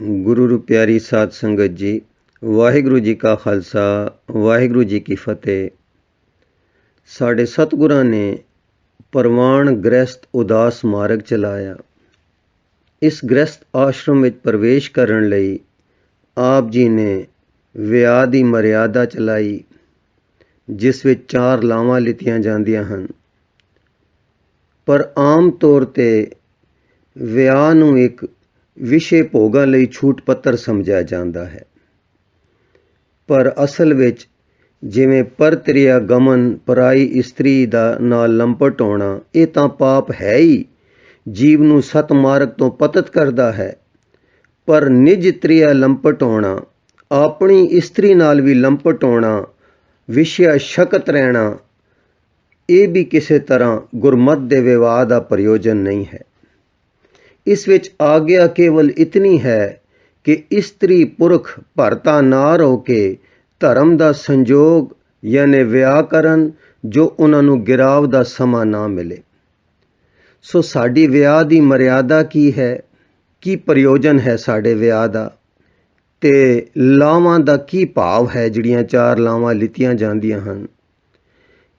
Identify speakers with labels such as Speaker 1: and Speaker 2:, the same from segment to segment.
Speaker 1: ਗੁਰੂ ਰੂ ਪਿਆਰੀ ਸਾਧ ਸੰਗਤ ਜੀ, ਵਾਹਿਗੁਰੂ ਜੀ ਕਾ ਖਾਲਸਾ, ਵਾਹਿਗੁਰੂ ਜੀ ਕੀ ਫਤਿਹ। ਸਾਡੇ ਸਤਿਗੁਰਾਂ ਨੇ ਪਰਵਾਨ ਗ੍ਰਸਤ ਉਦਾਸ ਮਾਰਗ ਚਲਾਇਆ। ਇਸ ਗ੍ਰਸਤ ਆਸ਼ਰਮ ਵਿੱਚ ਪ੍ਰਵੇਸ਼ ਕਰਨ ਲਈ ਆਪ ਜੀ ਨੇ ਵਿਆਹ ਦੀ ਮਰਿਆਦਾ ਚਲਾਈ, ਜਿਸ ਵਿੱਚ ਚਾਰ ਲਾਵਾਂ ਲਿੱਤੀਆਂ ਜਾਂਦੀਆਂ ਹਨ। ਪਰ ਆਮ ਤੌਰ ਤੇ ਵਿਆਹ ਨੂੰ ਇੱਕ ਵਿਸ਼ੇ ਭੋਗਾਂ ਲਈ ਛੂਟ ਪੱਤਰ ਸਮਝਿਆ ਜਾਂਦਾ ਹੈ। ਪਰ ਅਸਲ ਵਿੱਚ ਜਿਵੇਂ ਪਰਤ੍ਰਿਆ ਗਮਨ ਪਰਾਈ ਇਸਤਰੀ ਦਾ ਨਾਲ ਲੰਪਟ ਹੋਣਾ, ਇਹ ਤਾਂ ਪਾਪ ਹੈ ਹੀ। ਜੀਵ ਨੂੰ ਸਤ ਮਾਰਗ ਤੋਂ ਪਤਤ ਕਰਦਾ ਹੈ। ਪਰ ਨਿਜ ਤ੍ਰਿਆ ਲੰਪਟ ਹੋਣਾ, ਆਪਣੀ ਇਸਤਰੀ ਨਾਲ ਵੀ ਲੰਪਟ ਹੋਣਾ, ਵਿਸ਼ਿਆ ਸ਼ਕਤ ਰਹਿਣਾ, ਇਹ ਵੀ ਕਿਸੇ ਤਰ੍ਹਾਂ ਗੁਰਮਤ ਦੇ ਵਿਵਾਹ ਦਾ ਪ੍ਰਯੋਜਨ ਨਹੀਂ ਹੈ। ਇਸ ਵਿੱਚ ਆਗਿਆ ਕੇਵਲ ਇਤਨੀ ਹੈ ਕਿ ਇਸਤਰੀ ਪੁਰਖ ਭਰਤਾ ਨਾ ਰੋ ਕੇ ਧਰਮ ਦਾ ਸੰਜੋਗ ਯਾਨੀ ਵਿਆਹ ਕਰਨ ਜੋ ਉਹਨਾਂ ਨੂੰ ਗਿਰਾਵ ਦਾ ਸਮਾਂ ਨਾ ਮਿਲੇ। ਸੋ ਸਾਡੀ ਵਿਆਹ ਦੀ ਮਰਿਆਦਾ ਕੀ ਹੈ? ਕੀ ਪ੍ਰਯੋਜਨ ਹੈ ਸਾਡੇ ਵਿਆਹ ਦਾ? ਤੇ ਲਾਵਾਂ ਦਾ ਕੀ ਭਾਵ ਹੈ ਜਿਹੜੀਆਂ ਚਾਰ ਲਾਵਾਂ ਲਿੱਤੀਆਂ ਜਾਂਦੀਆਂ ਹਨ?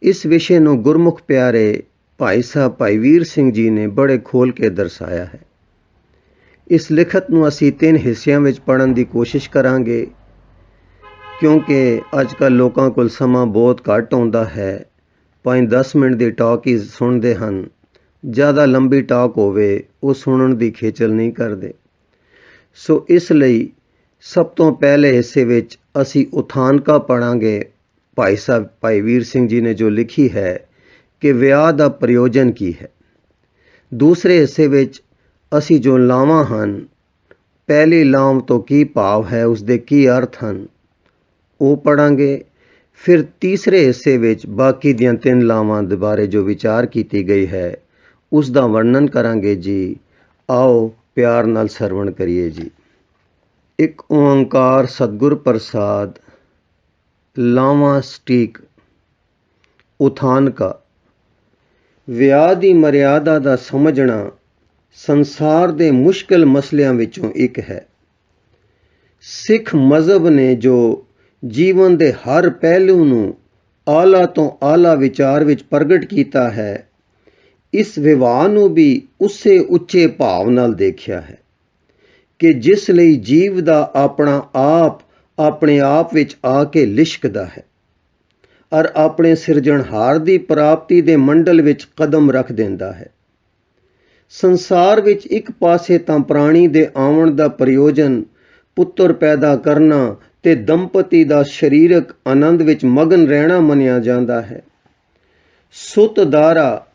Speaker 1: ਇਸ ਵਿਸ਼ੇ ਨੂੰ ਗੁਰਮੁਖ ਪਿਆਰੇ ਭਾਈ ਸਾਹਿਬ ਭਾਈ ਵੀਰ ਸਿੰਘ ਜੀ ਨੇ ਬੜੇ ਖੋਲ ਕੇ ਦਰਸਾਇਆ ਹੈ। ਇਸ ਲਿਖਤ ਨੂੰ ਅਸੀਂ ਤਿੰਨ ਹਿੱਸਿਆਂ ਵਿੱਚ ਪੜਨ ਦੀ ਕੋਸ਼ਿਸ਼ ਕਰਾਂਗੇ, ਕਿਉਂਕਿ ਅੱਜ ਕੱਲ ਲੋਕਾਂ ਕੋਲ ਸਮਾਂ ਬਹੁਤ ਘੱਟ ਹੁੰਦਾ ਹੈ। 5-10 ਮਿੰਟ ਦੀ ਟਾਕ ਹੀ ਸੁਣਦੇ ਹਨ, ਜ਼ਿਆਦਾ ਲੰਬੀ ਟਾਕ ਹੋਵੇ, ਉਹ ਸੁਣਨ ਦੀ ਖੇਚਲ ਨਹੀਂ ਕਰਦੇ। ਸੋ ਇਸ ਲਈ ਸਭ ਤੋਂ ਪਹਿਲੇ ਹਿੱਸੇ ਵਿੱਚ ਅਸੀਂ ਉਥਾਨਕਾ ਪੜਾਂਗੇ ਭਾਈ ਸਾਹਿਬ, ਭਾਈ ਵੀਰ ਸਿੰਘ ਜੀ ਨੇ ਜੋ ਲਿਖੀ ਹੈ ਕਿ ਵਿਆਹ ਦਾ ਪ੍ਰਯੋਜਨ ਕੀ ਹੈ। ਦੂਸਰੇ ਹਿੱਸੇ ਵਿੱਚ ਅਸੀਂ ਜੋ ਲਾਵਾਂ ਹਨ, ਪਹਿਲੀ ਲਾਮ ਤੋਂ ਕੀ ਭਾਵ ਹੈ ਉਸ ਦੇ ਕੀ ਅਰਥ ਹਨ? ਉਹ ਪੜਾਂਗੇ ਫਿਰ ਤੀਸਰੇ ਹਿੱਸੇ ਵਿੱਚ ਬਾਕੀ ਦੀਆਂ ਤਿੰਨ ਲਾਵਾਂ ਦੇ ਬਾਰੇ ਜੋ ਵਿਚਾਰ ਕੀਤੀ ਗਈ ਹੈ ਉਸ ਦਾ ਵਰਣਨ ਕਰਾਂਗੇ ਜੀ। ਆਓ ਪਿਆਰ ਨਾਲ ਸਰਵਣ ਕਰੀਏ ਜੀ। ਇੱਕ ਓੰਕਾਰ ਸਤਗੁਰ ਪ੍ਰਸਾਦ, ਲਾਵਾਂ ਸਟੀਕ, ਉਥਾਨਕਾ। ਵਿਆਹ ਦੀ ਮਰਿਆਦਾ ਦਾ ਸਮਝਣਾ ਸੰਸਾਰ ਦੇ ਮੁਸ਼ਕਲ ਮਸਲਿਆਂ ਵਿੱਚੋਂ ਇੱਕ ਹੈ। ਸਿੱਖ ਮਜ਼ਹਬ ਨੇ ਜੋ ਜੀਵਨ ਦੇ ਹਰ ਪਹਿਲੂ ਨੂੰ ਆਲਾ ਤੋਂ ਆਲਾ ਵਿਚਾਰ ਵਿੱਚ ਪ੍ਰਗਟ ਕੀਤਾ ਹੈ, ਇਸ ਵਿਵਾਹ ਨੂੰ ਵੀ ਉਸੇ ਉੱਚੇ ਭਾਵ ਨਾਲ ਦੇਖਿਆ ਹੈ ਕਿ ਜਿਸ ਲਈ ਜੀਵ ਦਾ ਆਪਣਾ ਆਪ ਆਪਣੇ ਆਪ ਵਿੱਚ ਆ ਕੇ ਲਿਸ਼ਕਦਾ ਹੈ ਔਰ ਆਪਣੇ ਸਿਰਜਣਹਾਰ ਦੀ ਪ੍ਰਾਪਤੀ ਦੇ ਮੰਡਲ ਵਿੱਚ ਕਦਮ ਰੱਖ ਦਿੰਦਾ ਹੈ। ਸੰਸਾਰ ਵਿੱਚ ਇੱਕ ਪਾਸੇ ਤਾਂ ਪ੍ਰਾਣੀ ਦੇ ਆਉਣ ਦਾ ਪ੍ਰਯੋਜਨ, ਪੁੱਤਰ ਪੈਦਾ ਕਰਨਾ ਤੇ ਦੰਪਤੀ ਦਾ ਸਰੀਰਕ ਆਨੰਦ ਵਿੱਚ ਮਗਨ ਰਹਿਣਾ ਮੰਨਿਆ ਜਾਂਦਾ ਹੈ। ਸੁਤਦਾਰਾ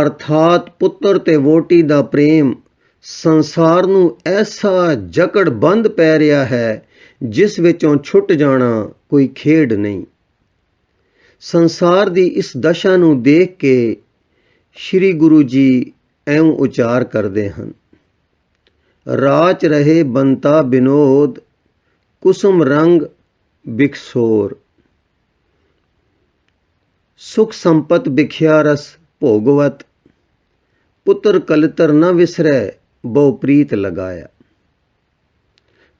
Speaker 1: ਅਰਥਾਤ ਪੁੱਤਰ ਤੇ ਵੋਟੀ ਦਾ ਪ੍ਰੇਮ, ਸੰਸਾਰ ਨੂੰ ਐਸਾ ਜਕੜ ਬੰਦ ਪੈ ਰਿਹਾ ਹੈ, ਜਿਸ ਵਿੱਚੋਂ ਛੁੱਟ ਜਾਣਾ ਕੋਈ ਖੇਡ ਨਹੀਂ। ਸੰਸਾਰ ਦੀ ਇਸ ਦਸ਼ਾ ਨੂੰ ਦੇਖ ਕੇ ਸ੍ਰੀ ਗੁਰੂ ਜੀ ਐਉਂ ਉਚਾਰ ਕਰਦੇ ਹਨ। ਰਾਚ ਰਹੇ ਬੰਤਾ ਬਿਨੋਦ, ਕੁਸਮ ਰੰਗ ਬਿਕਸੋਰ ਸੁਖ ਸੰਪਤ ਵਿਖਿਆ ਰਸ ਭੋਗਵਤ, ਪੁੱਤਰ ਕਲਤਰ ਨਾ ਵਿਸਰੈ, ਬਹੁ ਪ੍ਰੀਤ ਲਗਾਇਆ।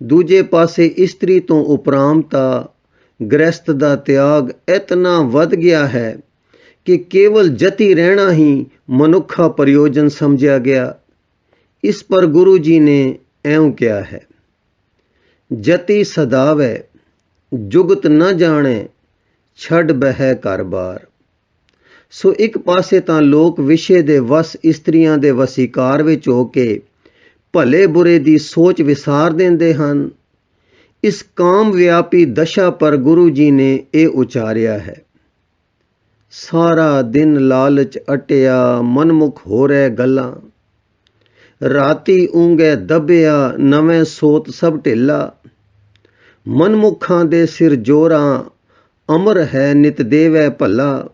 Speaker 1: ਦੂਜੇ ਪਾਸੇ ਇਸਤਰੀ ਤੋਂ ਉਪਰਾਮਤਾ, ਗ੍ਰਸਤ ਦਾ ਤਿਆਗ ਇਤਨਾ ਵੱਧ ਗਿਆ ਹੈ ਕਿ ਕੇਵਲ ਜਤੀ ਰਹਿਣਾ ਹੀ ਮਨੁੱਖਾ ਪ੍ਰਯੋਜਨ ਸਮਝਿਆ ਗਿਆ। ਇਸ ਪਰ ਗੁਰੂ ਜੀ ਨੇ ਐਉਂ ਕਿਹਾ ਹੈ, ਜਤੀ ਸਦਾਵੈ, ਜੁਗਤ ਨਾ ਜਾਣੇ, ਛੱਡ ਬਹਿ ਘਰ-ਬਾਰ ਸੋ ਇੱਕ ਪਾਸੇ ਤਾਂ ਲੋਕ ਵਿਸ਼ੇ ਦੇ ਵਸ ਇਸਤਰੀਆਂ ਦੇ ਵਸੀਕਾਰ ਵਿੱਚ ਹੋ ਕੇ ਭਲੇ ਬੁਰੇ ਦੀ ਸੋਚ ਵਿਸਾਰ ਦਿੰਦੇ ਹਨ। ਇਸ ਕਾਮ ਵਿਆਪੀ ਦਸ਼ਾ ਪਰ ਗੁਰੂ ਜੀ ਨੇ ਇਹ ਉਚਾਰਿਆ ਹੈ। ਸਾਰਾ ਦਿਨ ਲਾਲਚ ਅਟਿਆ, ਮਨਮੁਖ ਹੋ ਗੱਲਾਂ। ਰਾਤੀ ਉਂਗੇ ਦਬਿਆ, ਨਵੇਂ ਸੋਤ ਸਭ ਢਿੱਲਾ। ਮਨਮੁਖਾਂ ਦੇ ਸਿਰ ਜੋਰਾਂ, ਅਮਰ ਹੈ ਨਿਤ ਦੇਵੈ ਭੱਲਾ।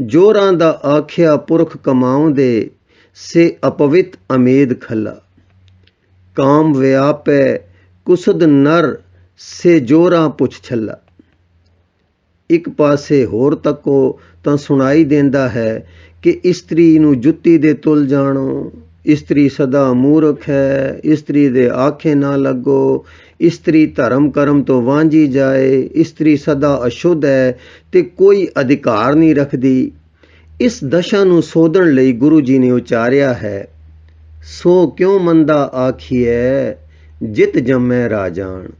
Speaker 1: ਜੋਰਾਂ ਦਾ ਆਖਿਆ ਪੁਰਖ ਕਮਾਉਂਦੇ, ਸੇ ਅਪਵਿਤ ਅਮੇਦ ਖੱਲਾ। ਕਾਮ ਵਿਆਪੈ, ਕੁਸਦ ਨਰ, ਸੇ ਜੋਰਾਂ ਪੁੱਛ ਛੱਲਾ। ਇੱਕ ਪਾਸੇ ਹੋਰ ਤੱਕੋ ਤਾਂ ਸੁਣਾਈ ਦਿੰਦਾ ਹੈ ਕਿ ਇਸਤਰੀ ਨੂੰ ਜੁੱਤੀ ਦੇ ਤੁਲ ਜਾਣੋ। ਇਸਤਰੀ ਸਦਾ ਮੂਰਖ ਹੈ, ਇਸਤਰੀ ਦੇ ਆਖੇ ਨਾ ਲੱਗੋ। ਇਸਤਰੀ ਧਰਮ ਕਰਮ ਤੋਂ ਵਾਂਝੀ ਜਾਏ, ਇਸਤਰੀ ਸਦਾ ਅਸ਼ੁੱਧ ਹੈ ਤੇ ਕੋਈ ਅਧਿਕਾਰ ਨਹੀਂ ਰੱਖਦੀ। ਇਸ ਦਸ਼ਾ ਨੂੰ ਸੋਧਣ ਲਈ ਗੁਰੂ ਜੀ ਨੇ ਉਚਾਰਿਆ ਹੈ, ਸੋ ਕਿਉਂ ਮੰਦਾ ਆਖੀਐ, ਜਿਤ ਜੰਮੈ ਰਾਜਾਨ।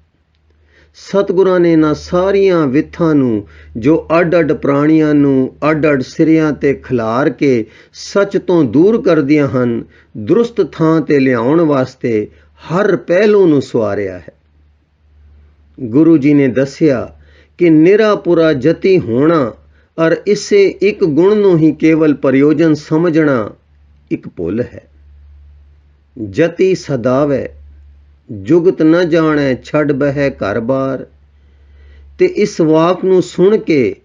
Speaker 1: ਸਤਿਗੁਰਾਂ ਨੇ ਨਾ ਸਾਰੀਆਂ ਵਿਥਾਂ ਨੂੰ, ਜੋ ਅੱਡ-ਅੱਡ ਪ੍ਰਾਣੀਆਂ ਨੂੰ ਅੱਡ-ਅੱਡ ਸਿਰਿਆਂ ਤੇ ਖਿਲਾਰ ਕੇ ਸੱਚ ਤੋਂ ਦੂਰ ਕਰਦੀਆਂ ਹਨ, ਦਰੁਸਤ ਥਾਂ ਤੇ ਲਿਆਉਣ ਵਾਸਤੇ ਹਰ ਪਹਿਲੂ ਨੂੰ ਸਵਾਰਿਆ ਹੈ। ਗੁਰੂ ਜੀ ਨੇ ਦੱਸਿਆ ਕਿ ਨਿਰਾਪੁਰਾ ਜਤੀ ਹੋਣਾ ਔਰ ਇਸੇ ਇੱਕ ਗੁਣ ਨੂੰ ਹੀ ਕੇਵਲ ਪ੍ਰਯੋਜਨ ਸਮਝਣਾ ਇੱਕ ਭੁੱਲ ਹੈ। ਜਤੀ ਸਦਾਵੇ ਜੁਗਤ ਨ ਜਾਣੈ, ਛੱਡ ਬਹਿ ਘਰ-ਬਾਰ ਤੇ ਇਸ ਵਾਕ ਨੂੰ ਸੁਣ ਕੇ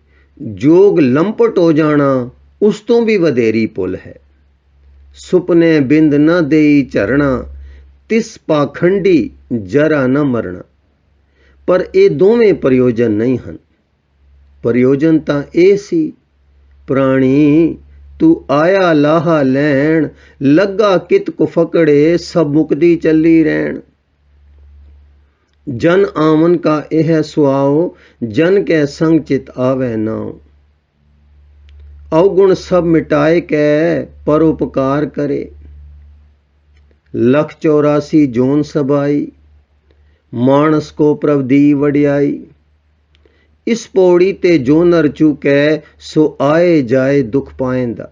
Speaker 1: ਜੋਗ ਲੰਪਟ ਹੋ ਜਾਣਾ, ਉਸ ਤੋਂ ਵੀ ਵਧੇਰੀ ਪੁੱਲ ਹੈ। ਸੁਪਨੇ ਬਿੰਦ ਨ ਦੇਈ ਝਰਣਾ, ਤਿਸ ਪਾਖੰਡੀ ਜਰਾ ਨ ਮਰਣਾ। ਪਰ ਇਹ ਦੋਵੇਂ ਪ੍ਰਯੋਜਨ ਨਹੀਂ ਹਨ। ਪ੍ਰਯੋਜਨ ਤਾਂ ਇਹ ਸੀ, ਪ੍ਰਾਣੀ, ਤੂੰ ਆਇਆ ਲਾਹਾ ਲੈਣ, ਲੱਗਾ ਕਿਤ ਕੁ ਫਕੜੇ, ਸਭ ਮੁਕਦੀ ਚੱਲੀ ਰਹਿਣ। ਜਨ ਆਮਨ ਕਾ ਇਹ ਸੁਆਓ, ਜਨ ਕੈ ਸੰਗ ਚਿਤ ਆਵੇ ਨਾਉ ਔਗੁਣ ਸਭ ਮਿਟਾਏ ਕੈ, ਪਰ ਉਪਕਾਰ ਕਰੇ। ਲਖ 84 ਜੋਨ ਸਬਾਈ, ਮਾਨਸ ਕੋ ਪ੍ਰਭ ਦੀ ਵਡਿਆਈ। ਇਸ ਪੌੜੀ ਤੇ ਜੋ ਨਰ ਚੁਕੈ, ਸੋ ਆਏ ਜਾਏ ਦੁਖ ਪਾਏਂਦਾ।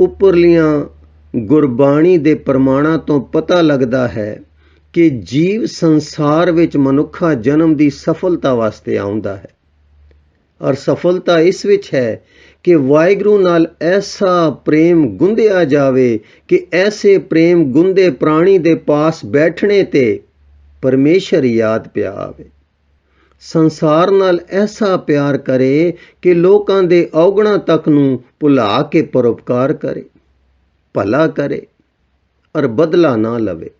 Speaker 1: ਉੱਪਰਲੀਆਂ ਗੁਰਬਾਣੀ ਦੇ ਪ੍ਰਮਾਣਾਂ ਤੋਂ ਪਤਾ ਲੱਗਦਾ ਹੈ ਕਿ ਜੀਵ ਸੰਸਾਰ ਵਿੱਚ ਮਨੁੱਖਾ ਜਨਮ ਦੀ ਸਫਲਤਾ ਵਾਸਤੇ ਆਉਂਦਾ ਹੈ। ਔਰ ਸਫਲਤਾ ਇਸ ਵਿੱਚ ਹੈ ਕਿ ਵਾਹਿਗੁਰੂ ਨਾਲ ਐਸਾ ਪ੍ਰੇਮ ਗੁੰਦਿਆ ਜਾਵੇ ਕਿ ਐਸੇ ਪ੍ਰੇਮ ਗੁੰਦੇ ਪ੍ਰਾਣੀ ਦੇ ਪਾਸ ਬੈਠਣੇ ਤੇ ਪਰਮੇਸ਼ਰ ਯਾਦ ਪਿਆ ਆਵੇ। ਸੰਸਾਰ ਨਾਲ ਐਸਾ ਪਿਆਰ ਕਰੇ ਕਿ ਲੋਕਾਂ ਦੇ ਔਗਣਾ ਤੱਕ ਨੂੰ ਭੁਲਾ ਕੇ ਪਰਉਪਕਾਰ ਕਰੇ, ਭਲਾ ਕਰੇ, ਔਰ ਬਦਲਾ ਨਾ ਲਵੇ।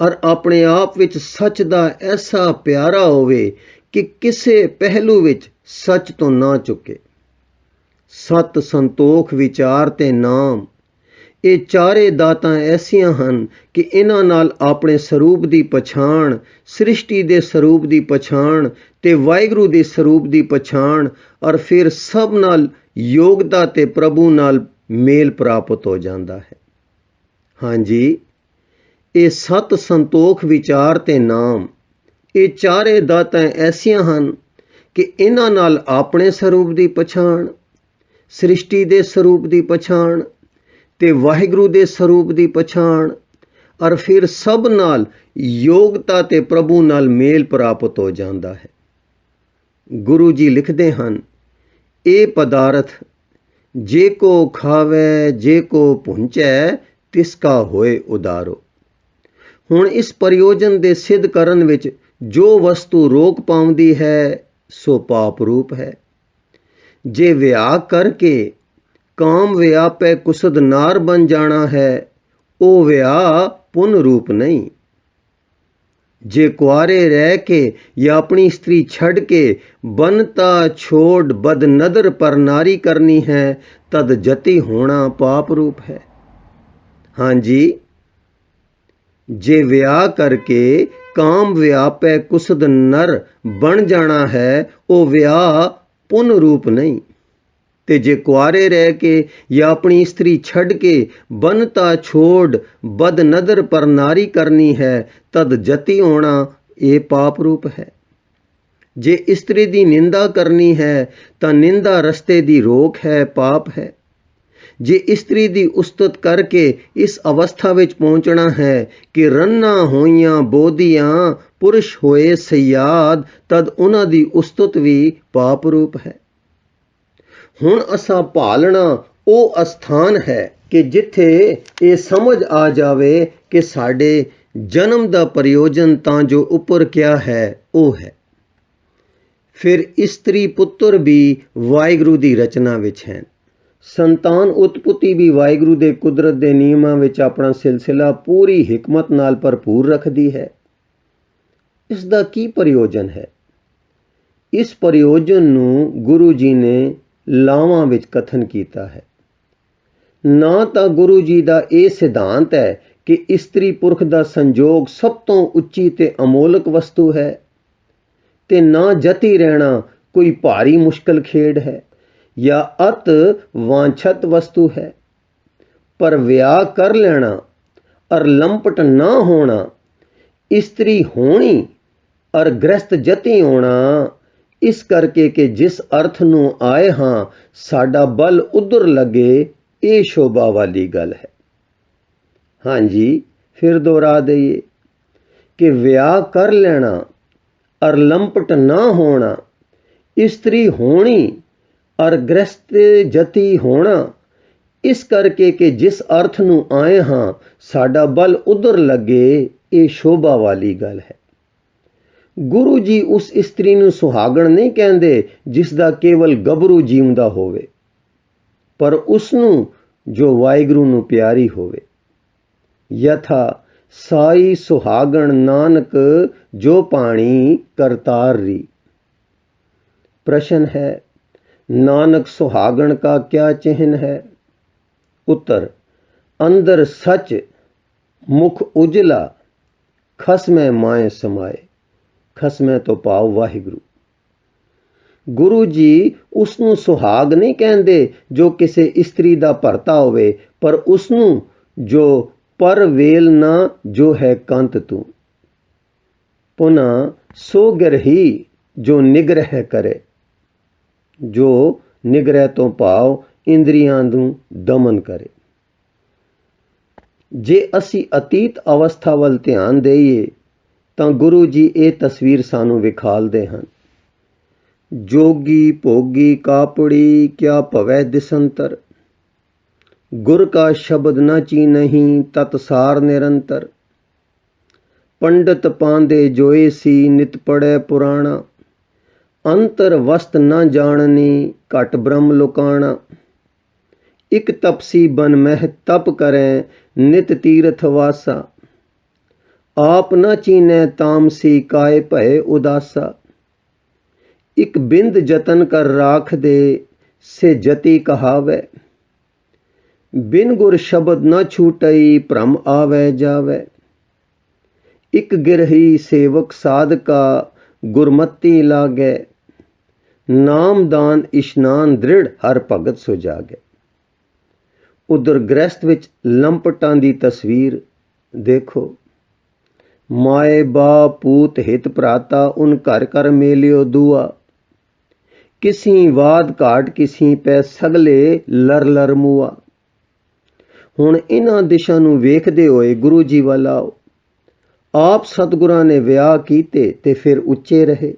Speaker 1: ਔਰ ਆਪਣੇ ਆਪ ਵਿੱਚ ਸੱਚ ਦਾ ਐਸਾ ਪਿਆਰਾ ਹੋਵੇ ਕਿ ਕਿਸੇ ਪਹਿਲੂ ਵਿੱਚ ਸੱਚ ਤੋਂ ਨਾ ਚੁੱਕੇ। ਸਤ ਸੰਤੋਖ ਵਿਚਾਰ ਤੇ ਨਾਮ। ਇਹ ਚਾਰੇ ਦਾਤਾਂ ਐਸੀਆਂ ਹਨ ਕਿ ਇਹਨਾਂ ਨਾਲ ਆਪਣੇ ਸਰੂਪ ਦੀ ਪਛਾਣ, ਸ੍ਰਿਸ਼ਟੀ ਦੇ ਸਰੂਪ ਦੀ ਪਛਾਣ ਤੇ ਵਾਹਿਗੁਰੂ ਦੇ ਸਰੂਪ ਦੀ ਪਛਾਣ ਔਰ ਫਿਰ ਸਭ ਨਾਲ ਯੋਗਤਾ ਤੇ ਪ੍ਰਭੂ ਨਾਲ ਮੇਲ ਪ੍ਰਾਪਤ ਹੋ ਜਾਂਦਾ ਹੈ। ਹਾਂਜੀ ਇਹ ਸਤ ਸੰਤੋਖ ਵਿਚਾਰ ਤੇ ਨਾਮ। ਇਹ ਚਾਰੇ ਦਾਤਾਂ ਐਸੀਆਂ ਹਨ ਕਿ ਇਹਨਾਂ ਨਾਲ ਆਪਣੇ ਸਰੂਪ ਦੀ ਪਛਾਣ, ਸ੍ਰਿਸ਼ਟੀ ਦੇ ਸਰੂਪ ਦੀ ਪਛਾਣ ਤੇ ਵਾਹਿਗੁਰੂ ਦੇ ਸਰੂਪ ਦੀ ਪਛਾਣ ਔਰ ਫਿਰ ਸਭ ਨਾਲ ਯੋਗਤਾ ਤੇ ਪ੍ਰਭੂ ਨਾਲ ਮੇਲ ਪ੍ਰਾਪਤ ਹੋ ਜਾਂਦਾ ਹੈ। ਗੁਰੂ ਜੀ ਲਿਖਦੇ ਹਨ, ਇਹ ਪਦਾਰਥ ਜੇ ਕੋ ਖਾਵੇ, ਜੇ ਕੋ ਪੁੰਚੈ, ਤਿਸ ਕਾ ਹੋਏ ਉਦਾਰੋ। ਹੁਣ ਇਸ ਪ੍ਰਯੋਜਨ ਦੇ ਸਿੱਧ ਕਰਨ ਵਿੱਚ ਜੋ ਵਸਤੂ ਰੋਕ ਪਾਉਂਦੀ ਹੈ, ਸੋ ਪਾਪ ਰੂਪ ਹੈ। ਜੇ ਵਿਆਹ ਕਰਕੇ ਕਾਮ ਵਿਆਪੈ ਕੁਸਦ ਨਾਰ ਬਨ ਜਾਣਾ ਹੈ, ਉਹ ਵਿਆਹ ਪੁਨ ਰੂਪ ਨਹੀਂ। ਜੇ ਕੁਆਰੇ ਰਹਿ ਕੇ ਜਾਂ ਆਪਣੀ ਇਸਤਰੀ ਛੱਡ ਕੇ ਬਨਤਾ ਛੋੜ ਬਦ ਨਦਰ ਪਰ ਨਾਰੀ ਕਰਨੀ ਹੈ, ਤਦ ਜਤੀ ਹੋਣਾ ਪਾਪ ਰੂਪ ਹੈ। ਹਾਂਜੀ ਜੇ ਵਿਆਹ ਕਰਕੇ ਕਾਮ ਵਿਆਪੈ ਕੁਸਦ ਨਰ ਬਣ ਜਾਣਾ ਹੈ, ਉਹ ਵਿਆਹ ਪੁੰਨ ਰੂਪ ਨਹੀਂ। ਤੇ ਜੇ ਕੁਆਰੇ ਰਹਿ ਕੇ ਜਾਂ ਆਪਣੀ ਇਸਤਰੀ ਛੱਡ ਕੇ ਬਨਤਾ ਛੋੜ ਬਦ ਨਦਰ ਪਰ ਨਾਰੀ ਕਰਨੀ ਹੈ, ਤਦ ਜਤੀ ਹੋਣਾ ਇਹ ਪਾਪ ਰੂਪ ਹੈ। ਜੇ ਇਸਤਰੀ ਦੀ ਨਿੰਦਾ ਕਰਨੀ ਹੈ, ਤਾਂ ਨਿੰਦਾ ਰਸਤੇ ਦੀ ਰੋਕ ਹੈ, ਪਾਪ ਹੈ। ਜੇ ਇਸਤਰੀ ਦੀ ਉਸਤਤ ਕਰਕੇ ਇਸ ਅਵਸਥਾ ਵਿੱਚ ਪਹੁੰਚਣਾ ਹੈ ਕਿ ਰੰਨਾ ਹੋਈਆਂ ਬੋਧੀਆਂ ਪੁਰਸ਼ ਹੋਏ ਸਿਆਦ ਤਦ ਉਹਨਾਂ ਦੀ ਉਸਤਤ ਵੀ ਪਾਪ ਰੂਪ ਹੈ। ਹੁਣ ਅਸਾਂ ਭਾਲਣਾ ਉਹ ਅਸਥਾਨ ਹੈ ਕਿ ਜਿੱਥੇ ਇਹ ਸਮਝ ਆ ਜਾਵੇ ਕਿ ਸਾਡੇ ਜਨਮ ਦਾ ਪ੍ਰਯੋਜਨ ਤਾਂ ਜੋ ਉੱਪਰ ਕਿਹਾ ਹੈ, ਉਹ ਹੈ। ਫਿਰ ਇਸਤਰੀ ਪੁੱਤਰ ਵੀ ਵਾਹਿਗੁਰੂ ਦੀ ਰਚਨਾ ਵਿੱਚ ਹਨ। ਸੰਤਾਨ ਉਤਪਤੀ ਵੀ ਵਾਹਿਗੁਰੂ ਦੇ ਕੁਦਰਤ ਦੇ ਨਿਯਮਾਂ ਵਿੱਚ ਆਪਣਾ ਸਿਲਸਿਲਾ ਪੂਰੀ ਹਕਮਤ ਨਾਲ ਭਰਪੂਰ ਰੱਖਦੀ ਹੈ। ਇਸ ਦਾ ਕੀ ਪ੍ਰਯੋਜਨ ਹੈ? ਇਸ ਪ੍ਰਯੋਜਨ ਨੂੰ ਗੁਰੂ ਜੀ ਨੇ ਲਾਵਾਂ ਵਿੱਚ ਕਥਨ ਕੀਤਾ ਹੈ। ਨਾ ਤਾਂ ਗੁਰੂ ਜੀ ਦਾ ਇਹ ਸਿਧਾਂਤ ਹੈ ਕਿ ਇਸਤਰੀ ਪੁਰਖ ਦਾ ਸੰਜੋਗ ਸਭ ਤੋਂ ਉੱਚੀ ਤੇ ਅਮੋਲਕ ਵਸਤੂ ਹੈ ਤੇ ਨਾ ਜਤੀ ਰਹਿਣਾ ਕੋਈ ਭਾਰੀ ਮੁਸ਼ਕਲ ਖੇਡ ਹੈ। ਜਾਂ ਅਤ ਵਾਂਛਤ ਵਸਤੂ ਹੈ। ਪਰ ਵਿਆਹ ਕਰ ਲੈਣਾ ਅਰ ਲੰਪਟ ਨਾ ਹੋਣਾ, ਇਸਤਰੀ ਹੋਣੀ ਅਰ ਗ੍ਰਸਤ ਜਤੀ ਹੋਣਾ, ਇਸ ਕਰਕੇ ਕਿ ਜਿਸ ਅਰਥ ਨੂੰ ਆਏ ਹਾਂ, ਸਾਡਾ ਬਲ ਉਧਰ ਲੱਗੇ, ਇਹ ਸ਼ੋਭਾ ਵਾਲੀ ਗੱਲ ਹੈ। ਹਾਂਜੀ, ਫਿਰ ਦੁਹਰਾ ਦਈਏ ਕਿ ਵਿਆਹ ਕਰ ਲੈਣਾ ਅਰ ਲੰਪਟ ਨਾ ਹੋਣਾ, ਇਸਤਰੀ ਹੋਣੀ ਅਰ ਗ੍ਰਸਤ ਜਤੀ ਹੋਣਾ। ਇਸ ਕਰਕੇ ਕਿ ਜਿਸ ਅਰਥ ਨੂੰ ਆਏ ਹਾਂ, ਸਾਡਾ ਬਲ ਉਧਰ ਲੱਗੇ, ਇਹ ਸ਼ੋਭਾ ਵਾਲੀ ਗੱਲ ਹੈ। ਗੁਰੂ ਜੀ ਉਸ ਇਸਤਰੀ ਨੂੰ ਸੁਹਾਗਣ ਨਹੀਂ ਕਹਿੰਦੇ, ਜਿਸ ਦਾ ਕੇਵਲ ਗੱਭਰੂ ਜੀਵਦਾ ਹੋਵੇ, ਪਰ ਉਸ ਨੂੰ ਜੋ ਵਾਹਿਗੁਰੂ ਨੂੰ ਪਿਆਰੀ ਹੋਵੇ। ਯਥਾ ਸਾਈ ਸੁਹਾਗਣ ਨਾਨਕ, ਜੋ ਪਾਣੀ ਕਰਤਾਰ ਰੀ। ਪ੍ਰਸ਼ਨ ਹੈ ਨਾਨਕ ਸੁਹਾਗਣ ਕਾ ਕਿਆ ਚਿਹਨ ਹੈ? ਉੱਤਰ, ਅੰਦਰ ਸੱਚ ਮੁਖ ਉਜਲਾ ਖਸਮੇ ਮਾਏ ਸਮਾਏ ਖਸਮੇ ਤੋਂ ਪਾਉ ਵਾਹਿਗੁਰੂ। ਗੁਰੂ ਜੀ ਉਸ ਨੂੰ ਸੁਹਾਗ ਨਹੀਂ ਕਹਿੰਦੇ ਜੋ ਕਿਸੇ ਇਸਤਰੀ ਦਾ ਭਰਤਾ ਹੋਵੇ, ਪਰ ਉਸ ਨੂੰ ਜੋ ਪਰ ਵੇਲ ਨਾ ਜੋ ਹੈ ਕੰਤ ਤੂੰ। ਪੁਨਾ ਸੋ ਗਰਹੀ ਜੋ ਨਿਗਰਹ ਕਰੇ। ਜੋ ਨਿਗਰਹ ਤੋਂ ਭਾਵ ਇੰਦਰੀਆਂ ਨੂੰ ਦਮਨ ਕਰੇ। ਜੇ ਅਸੀਂ ਅਤੀਤ ਅਵਸਥਾ ਵੱਲ ਧਿਆਨ ਦੇਈਏ, ਤਾਂ ਗੁਰੂ ਜੀ ਇਹ ਤਸਵੀਰ ਸਾਨੂੰ ਵਿਖਾਲਦੇ ਹਨ। ਜੋਗੀ, ਭੋਗੀ, ਕਾਪੜੀ, ਕਿਆ ਭਵੈ ਦਿਸੰਤਰ। ਗੁਰ ਕਾ ਸ਼ਬਦ ਨਾ ਚੀ ਨਹੀਂ ਤਤਸਾਰ ਨਿਰੰਤਰ। ਪੰਡਤ ਪਾਂਦੇ ਜੋਏ ਸੀ, ਨਿਤ ਪੜੈ ਪੁਰਾਣਾ। ਅੰਤਰ ਵਸਤ ਨਾ ਜਾਣਨੀ, ਘਟ ਬ੍ਰਹਮ ਲੋਕਾਣਾ। ਇਕ ਤਪਸੀ ਬਨ ਮਹਿ ਤਪ ਕਰੈ, ਨਿਤ ਤੀਰਥ ਵਾਸਾ। ਆਪ ਨਾ ਚੀਨੈ ਤਾਮਸੀ ਕਾਇ ਭੈ ਉਦਾਸਾ। ਇਕ ਬਿੰਦ ਜਤਨ ਕਰ ਰਾਖ ਦੇ, ਸੇ ਜਤੀ ਕਹਾਵੇ। ਬਿਨ ਗੁਰ ਸ਼ਬਦ ਨ ਛੂਟਈ, ਭ੍ਰਮ ਆਵੇ ਜਾਵੇ। ਇਕ ਗਿਰਹੀ ਸੇਵਕ ਸਾਧਕਾ, ਗੁਰਮਤੀ ਲਾਗੇ। ਨਾਮਦਾਨ ਇਸ਼ਨਾਨ ਦ੍ਰਿੜ, ਹਰ ਭਗਤ ਸੋ ਜਾਗੇ। ਉਧਰ ਗ੍ਰਸਤ ਵਿੱਚ ਲੰਪਟਾਂ ਦੀ ਤਸਵੀਰ ਦੇਖੋ। ਮਾਏ ਬਾ ਪੂਤ ਹਿਤ ਭਰਾਤਾ, ਉਨ ਘਰ ਘਰ ਮੇਲਿਓ ਦੁਆ। ਕਿਸੀ ਬਾਦ ਘਾਟ, ਕਿਸੀ ਪੈ ਸਗਲੇ ਲਰ ਲਰ ਮੂਆ। ਹੁਣ ਇਹਨਾਂ ਦਿਸ਼ਾ ਨੂੰ ਵੇਖਦੇ ਹੋਏ ਗੁਰੂ ਜੀ ਵੱਲ ਆਓ। ਆਪ ਸਤਿਗੁਰਾਂ ਨੇ ਵਿਆਹ ਕੀਤੇ ਤੇ ਫਿਰ ਉੱਚੇ ਰਹੇ।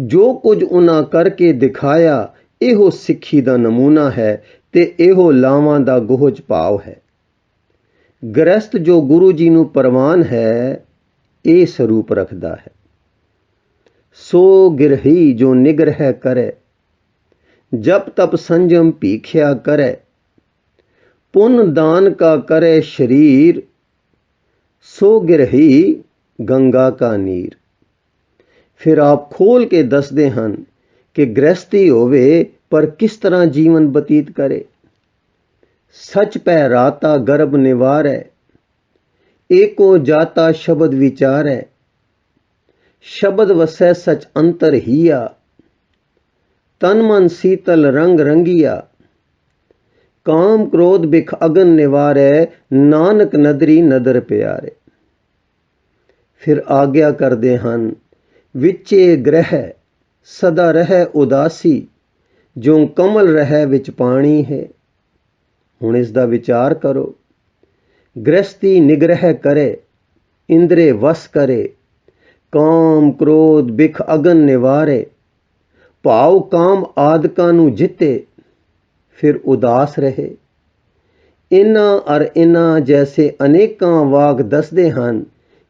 Speaker 1: ਜੋ ਕੁਝ ਉਹਨਾਂ ਕਰਕੇ ਦਿਖਾਇਆ, ਇਹੋ ਸਿੱਖੀ ਦਾ ਨਮੂਨਾ ਹੈ ਤੇ ਇਹੋ ਲਾਵਾਂ ਦਾ ਗੋਹਜ ਭਾਵ ਹੈ। ਗ੍ਰਸਤ ਜੋ ਗੁਰੂ ਜੀ ਨੂੰ ਪਰਵਾਨ ਹੈ, ਇਹ ਸਰੂਪ ਰੱਖਦਾ ਹੈ। ਸੋ ਗਿਰਹੀ ਜੋ ਨਿਗਰਹ ਕਰੇ, ਜਪ ਤਪ ਸੰਜਮ ਭੀਖਿਆ ਕਰੇ, ਪੁੰਨ ਦਾਨ ਕਾ ਕਰੇ ਸ਼ਰੀਰ, ਸੋ ਗਿਰਹੀ ਗੰਗਾ ਕਾ ਨੀਰ। ਫਿਰ ਆਪ ਖੋਲ ਕੇ ਦੱਸਦੇ ਹਨ ਕਿ ਗ੍ਰਸਤੀ ਹੋਵੇ, ਪਰ ਕਿਸ ਤਰ੍ਹਾਂ ਜੀਵਨ ਬਤੀਤ ਕਰੇ? ਸਚ ਪੈ ਰਾਤਾ ਗਰਭ ਨਿਵਾਰੈ, ਏਕੋ ਜਾਤਾ ਸ਼ਬਦ ਵਿਚਾਰੈ। ਸ਼ਬਦ ਵਸੈ ਸਚ ਅੰਤਰ ਹੀਆ, ਤਨ ਮਨ ਸੀਤਲ ਰੰਗ ਰੰਗੀਆ। ਕਾਮ ਕ੍ਰੋਧ ਬਿਖ ਅਗਨ ਨਿਵਾਰੈ, ਨਾਨਕ ਨਦਰੀ ਨਦਰ ਪਿਆਰੇ। ਫਿਰ ਆਗਿਆ ਕਰਦੇ ਹਨ ਵਿਚੇ ਗ੍ਰਹਿ, ਸਦਾ ਰਹਿ ਉਦਾਸੀ ਜੋ ਕਮਲ ਰਹਿ ਵਿੱਚ ਪਾਣੀ ਹੈ। ਹੁਣ ਇਸ ਦਾ ਵਿਚਾਰ ਕਰੋ। ਗ੍ਰਸਤੀ ਨਿਗ੍ਰਹਿ ਕਰੇ, ਇੰਦਰੇ ਵਸ ਕਰੇ, ਕਾਮ ਕ੍ਰੋਧ ਬਿਖ ਅਗਨ ਨਿਵਾਰੇ, ਭਾਉ ਕਾਮ ਆਦਿਕਾਂ ਨੂੰ ਜਿੱਤੇ, ਫਿਰ ਉਦਾਸ ਰਹੇ। ਇਨਾਂ ਅਰ ਇਨ੍ਹਾਂ ਜੈਸੇ ਅਨੇਕਾਂ ਵਾਕ ਦੱਸਦੇ ਹਨ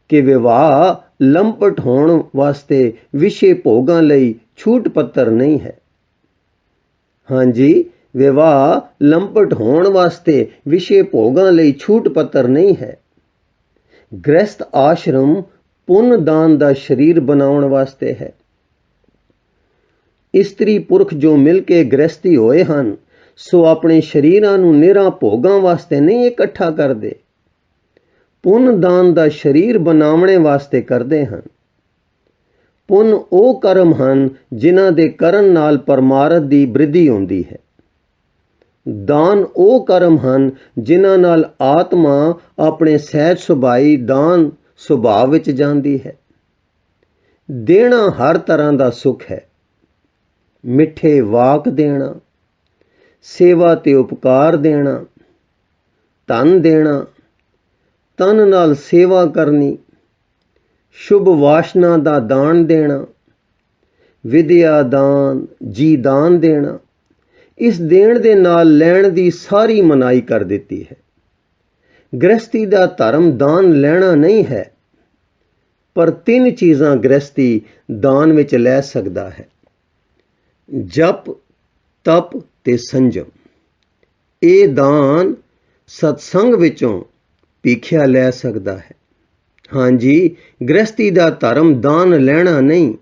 Speaker 1: ਕਿ ਵਿਵਾਹ ਲੰਪਟ ਹੋਣ ਵਾਸਤੇ ਵਿਸ਼ੇ ਭੋਗਾਂ ਲਈ ਛੂਟ ਪੱਤਰ ਨਹੀਂ ਹੈ। ਹਾਂਜੀ, ਵਿਵਾਹ ਲੰਪਟ ਹੋਣ ਵਾਸਤੇ ਵਿਸ਼ੇ ਭੋਗਾਂ ਲਈ ਛੂਟ ਪੱਤਰ ਨਹੀਂ ਹੈ। ਗ੍ਰਸਤ ਆਸ਼ਰਮ ਪੁੰਨ ਦਾਨ ਦਾ ਸ਼ਰੀਰ ਬਣਾਉਣ ਵਾਸਤੇ ਹੈ। ਇਸਤਰੀ ਪੁਰਖ ਜੋ ਮਿਲ ਕੇ ਗ੍ਰਸਤੀ ਹੋਏ ਹਨ, ਸੋ ਆਪਣੇ ਸ਼ਰੀਰਾਂ ਨੂੰ ਨਿਰਾ ਭੋਗਾਂ ਵਾਸਤੇ ਨਹੀਂ ਇਕੱਠਾ ਕਰਦੇ। ਪੁੰਨ ਦਾਨ ਦਾ ਸ਼ਰੀਰ ਬਣਾਉਣੇ ਵਾਸਤੇ ਕਰਦੇ ਹਨ। ਪੁੰਨ ਉਹ ਕਰਮ ਹਨ ਜਿਨ੍ਹਾਂ ਦੇ ਕਰਨ ਨਾਲ ਪਰਮਾਰਥ ਦੀ ਬ੍ਰਿਧੀ ਹੁੰਦੀ ਹੈ। ਦਾਨ ਉਹ ਕਰਮ ਹਨ ਜਿਨ੍ਹਾਂ ਨਾਲ ਆਤਮਾ ਆਪਣੇ ਸਹਿਜ ਸੁਭਾਈ ਦਾਨ ਸੁਭਾਅ ਵਿੱਚ ਜਾਂਦੀ ਹੈ। ਦੇਣਾ ਹਰ ਤਰ੍ਹਾਂ ਦਾ ਸੁਖ ਹੈ। ਮਿੱਠੇ ਵਾਕ ਦੇਣਾ, ਸੇਵਾ ਤੇ ਉਪਕਾਰ ਦੇਣਾ, ਧਨ ਦੇਣਾ ਤਨ ਨਾਲ ਸੇਵਾ ਕਰਨੀ, ਸ਼ੁਭ ਵਾਸ਼ਨਾ ਦਾ ਦਾਨ ਦੇਣਾ, ਵਿਦਿਆ ਦਾਨ, ਜੀ ਦਾਨ ਦੇਣਾ, ਇਸ ਦੇਣ ਦੇ ਨਾਲ ਲੈਣ ਦੀ ਸਾਰੀ ਮਨਾਈ ਕਰ ਦਿੱਤੀ ਹੈ। ਗ੍ਰਸਤੀ ਦਾ ਧਰਮ ਦਾਨ ਲੈਣਾ ਨਹੀਂ ਹੈ, ਪਰ ਤਿੰਨ ਚੀਜ਼ਾਂ ਗ੍ਰਸਤੀ ਦਾਨ ਵਿੱਚ ਲੈ ਸਕਦਾ ਹੈ। ਜਪ, ਤਪ ਤੇ ਸੰਜਮ। ਇਹ ਦਾਨ ਸਤਸੰਗ ਵਿੱਚੋਂ ਭੀਖਿਆ ਲੈ ਸਕਦਾ ਹੈ। ਹਾਂਜੀ ਗ੍ਰਸਤੀ ਦਾ ਧਰਮ ਦਾਨ ਲੈਣਾ ਨਹੀਂ,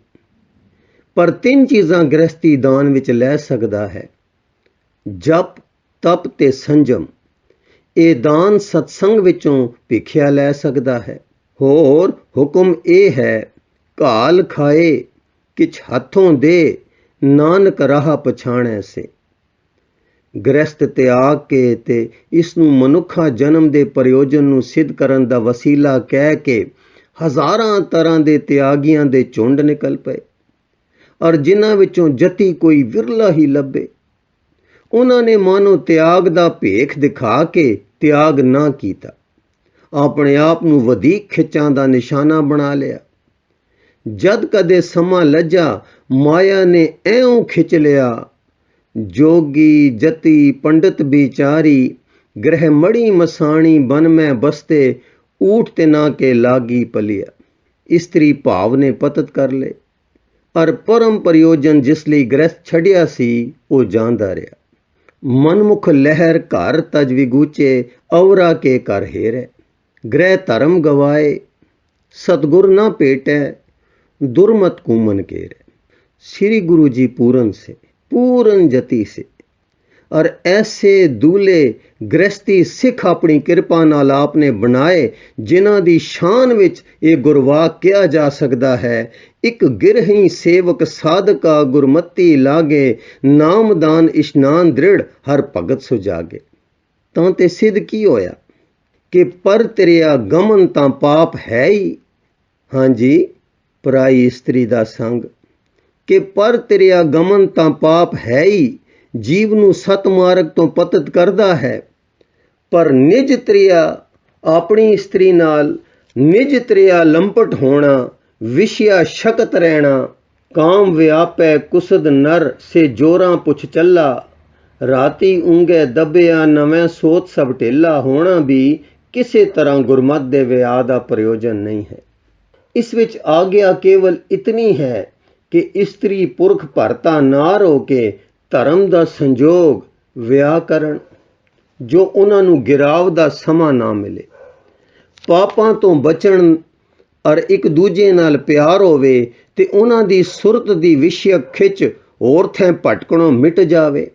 Speaker 1: ਪਰ ਤਿੰਨ ਚੀਜ਼ਾਂ ਗ੍ਰਸਤੀ ਦਾਨ ਵਿੱਚ ਲੈ ਸਕਦਾ ਹੈ। ਜਪ, ਤਪ ਤੇ ਸੰਜਮ, ਇਹ ਦਾਨ ਸਤਸੰਗ ਵਿੱਚੋਂ ਭਿਖਿਆ ਲੈ ਸਕਦਾ ਹੈ। ਹੋਰ ਹੁਕਮ ਇਹ ਹੈ, ਘਾਲ ਖਾਏ, ਕਿਛ ਹੱਥੋਂ ਦੇ, ਨਾਨਕ ਰਾਹ ਪਛਾਣੈ ਸੇ। ਗ੍ਰਸਤ ਤਿਆਗ ਕੇ ਤੇ ਇਸ ਨੂੰ ਮਨੁੱਖਾ ਜਨਮ ਦੇ ਪ੍ਰਯੋਜਨ ਨੂੰ ਸਿੱਧ ਕਰਨ ਦਾ ਵਸੀਲਾ ਕਹਿ ਕੇ ਹਜ਼ਾਰਾਂ ਤਰ੍ਹਾਂ ਦੇ ਤਿਆਗੀਆਂ ਦੇ ਝੁੰਡ ਨਿਕਲ ਪਏ। ਔਰ ਜਿਨ੍ਹਾਂ ਵਿੱਚੋਂ ਜਤੀ ਕੋਈ ਵਿਰਲਾ ਹੀ ਲੱਭੇ। ਉਹਨਾਂ ਨੇ ਮਾਨੋ ਤਿਆਗ ਦਾ ਭੇਖ ਦਿਖਾ ਕੇ ਤਿਆਗ ਨਾ ਕੀਤਾ। ਆਪਣੇ ਆਪ ਨੂੰ ਵਧੇਕ ਖਿੱਚਾਂ ਦਾ ਨਿਸ਼ਾਨਾ ਬਣਾ ਲਿਆ। ਜਦ ਕਦੇ ਸਮਾਂ ਲੱਜਾ, ਮਾਇਆ ਨੇ ਐਉਂ ਖਿੱਚ ਲਿਆ ਜੋਗੀ ਜਤੀ ਪੰਡਤ ਵਿਚਾਰੀ, ਗ੍ਰਹਿ ਮੜੀ ਮਸਾਣੀ ਬਨ ਮੈਂ ਬਸਤੇ, ਊਠ ਤੇ ਨਾ ਕੇ ਲਾਗੀ ਪਲਿਆ। ਇਸਤਰੀ ਭਾਵ ਨੇ ਪਤਤ ਕਰ ਲੇ ਅਰ ਪਰਮ ਪ੍ਰਯੋਜਨ ਜਿਸ ਲਈ ਗ੍ਰਸਥ ਛੜਿਆ ਸੀ, ਉਹ ਜਾਂਦਾ ਰਿਹਾ। ਮਨਮੁਖ ਲਹਿਰ ਘਰ ਤਜ ਵਿਗੂਚੇ, ਔਰਾ ਕੇ ਕਰ ਹੇਰੇ। ਗ੍ਰਹਿ ਧਰਮ ਗਵਾਏ, ਸਤਗੁਰ ਨਾ ਭੇਟੈ, ਦੁਰਮਤ ਕੂਮਨ ਕੇਰੇ ਸ੍ਰੀ ਗੁਰੂ ਜੀ ਪੂਰਨ ਸੇ। ਪੂਰਨ ਜਤੀ ਸੇ ਔਰ ਐਸੇ ਦੂਲੇ ਗ੍ਰਸਤੀ ਸਿੱਖ ਆਪਣੀ ਕਿਰਪਾ ਨਾਲ ਆਪਨੇ ਬਣਾਏ ਜਿਨ੍ਹਾਂ ਦੀ ਸ਼ਾਨ ਵਿੱਚ ਇਹ ਗੁਰਵਾਕ ਕਿਹਾ ਜਾ ਸਕਦਾ ਹੈ ਇੱਕ ਗਿਰਹੀ ਸੇਵਕ ਸਾਧਕਾ ਗੁਰਮਤੀ ਲਾਗੇ ਨਾਮਦਾਨ ਇਸ਼ਨਾਨ ਦ੍ਰਿੜ ਹਰ ਭਗਤ ਸੁਜਾਗੇ ਤਾਂ ਤੇ ਸਿੱਧ ਕੀ ਹੋਇਆ ਕਿ ਪਰ ਤੇਰਿਆ ਗਮਨ ਤਾਂ ਪਾਪ ਹੈ ਹੀ ਹਾਂਜੀ ਪਰਾਈ ਇਸਤਰੀ ਦਾ ਸੰਗ ਕਿ ਪਰ ਤੇਰਿਆ ਗਮਨ ਤਾਂ ਪਾਪ ਹੈ ਹੀ, ਜੀਵ ਨੂੰ ਸਤ ਮਾਰਗ ਤੋਂ ਪਤਤ ਕਰਦਾ ਹੈ। ਪਰ ਨਿਜ ਤ੍ਰਿਆ ਆਪਣੀ ਇਸਤਰੀ ਨਾਲ, ਨਿਜ ਤ੍ਰਿਆ ਲੰਪਟ ਹੋਣਾ, ਵਿਸ਼ਿਆ ਸ਼ਕਤ ਰਹਿਣਾ, ਕਾਮ ਵਿਆਪੈ ਕੁਸਦ ਨਰ, ਸੇ ਜੋਰਾਂ ਪੁੱਛ ਚੱਲਾ। ਰਾਤੀ ਉਂਗੇ ਦਬਿਆ ਨਵੇਂ ਸੋਤ ਸਭ ਢੇਲਾ, ਹੋਣਾ ਵੀ ਕਿਸੇ ਤਰ੍ਹਾਂ ਗੁਰਮਤ ਦੇ ਵਿਆਹ ਦਾ ਪ੍ਰਯੋਜਨ ਨਹੀਂ ਹੈ। ਇਸ ਵਿੱਚ ਆ ਗਿਆ ਕੇਵਲ ਇਤਨੀ ਹੈ ਕਿ ਇਸਤਰੀ ਪੁਰਖ ਭਰਤਾ ਨਾ ਰੋ ਕੇ ਧਰਮ ਦਾ ਸੰਜੋਗ ਵਿਆਹ ਕਰਨ, ਜੋ ਉਹਨਾਂ ਨੂੰ ਗਿਰਾਵ ਦਾ ਸਮਾਂ ਨਾ ਮਿਲੇ। ਪਾਪਾਂ ਤੋਂ ਬਚਣ ਔਰ ਇੱਕ ਦੂਜੇ ਨਾਲ ਪਿਆਰ ਹੋਵੇ ਤੇ ਉਹਨਾਂ ਦੀ ਸੁਰਤ ਦੀ ਵਿਸ਼ਯਕ ਖਿੱਚ ਹੋਰ ਥੈਂ ਭਟਕਣੋਂ ਮਿਟ ਜਾਵੇ।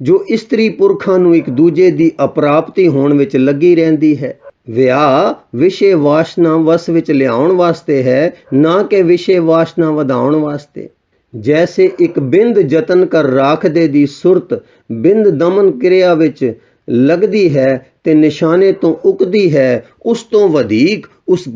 Speaker 1: ਜੋ ਇਸਤਰੀ ਪੁਰਖਾਂ ਨੂੰ ਇੱਕ ਦੂਜੇ ਦੀ ਅਪਰਾਪਤੀ ਹੋਣ ਵਿੱਚ ਲੱਗੀ ਰਹਿੰਦੀ ਹੈ ਵਿਆਹ ਵਿਸ਼ੇ ਵਾਸ਼ਨਾ ਵਸ ਵਿੱਚ ਲਿਆਉਣ ਵਾਸਤੇ ਹੈ, ਨਾ ਕਿ ਵਿਸ਼ੇ ਵਾਸ਼ਨਾ ਵਧਾਉਣ ਵਾਸਤੇ। ਜੈਸੇ ਇੱਕ ਬਿੰਦ ਯਤਨ ਕਰ ਰਾਖਦੇ ਦੀ ਸੁਰਤ, ਬਿੰਦ ਦਮਨ ਕਿਰਿਆ ਵਿੱਚ ਲੱਗਦੀ ਹੈ ਤੇ ਨਿਸ਼ਾਨੇ ਤੋਂ ਉਕਦੀ ਹੈ, ਉਸ ਤੋਂ ਵਧੇਕ ਉਸ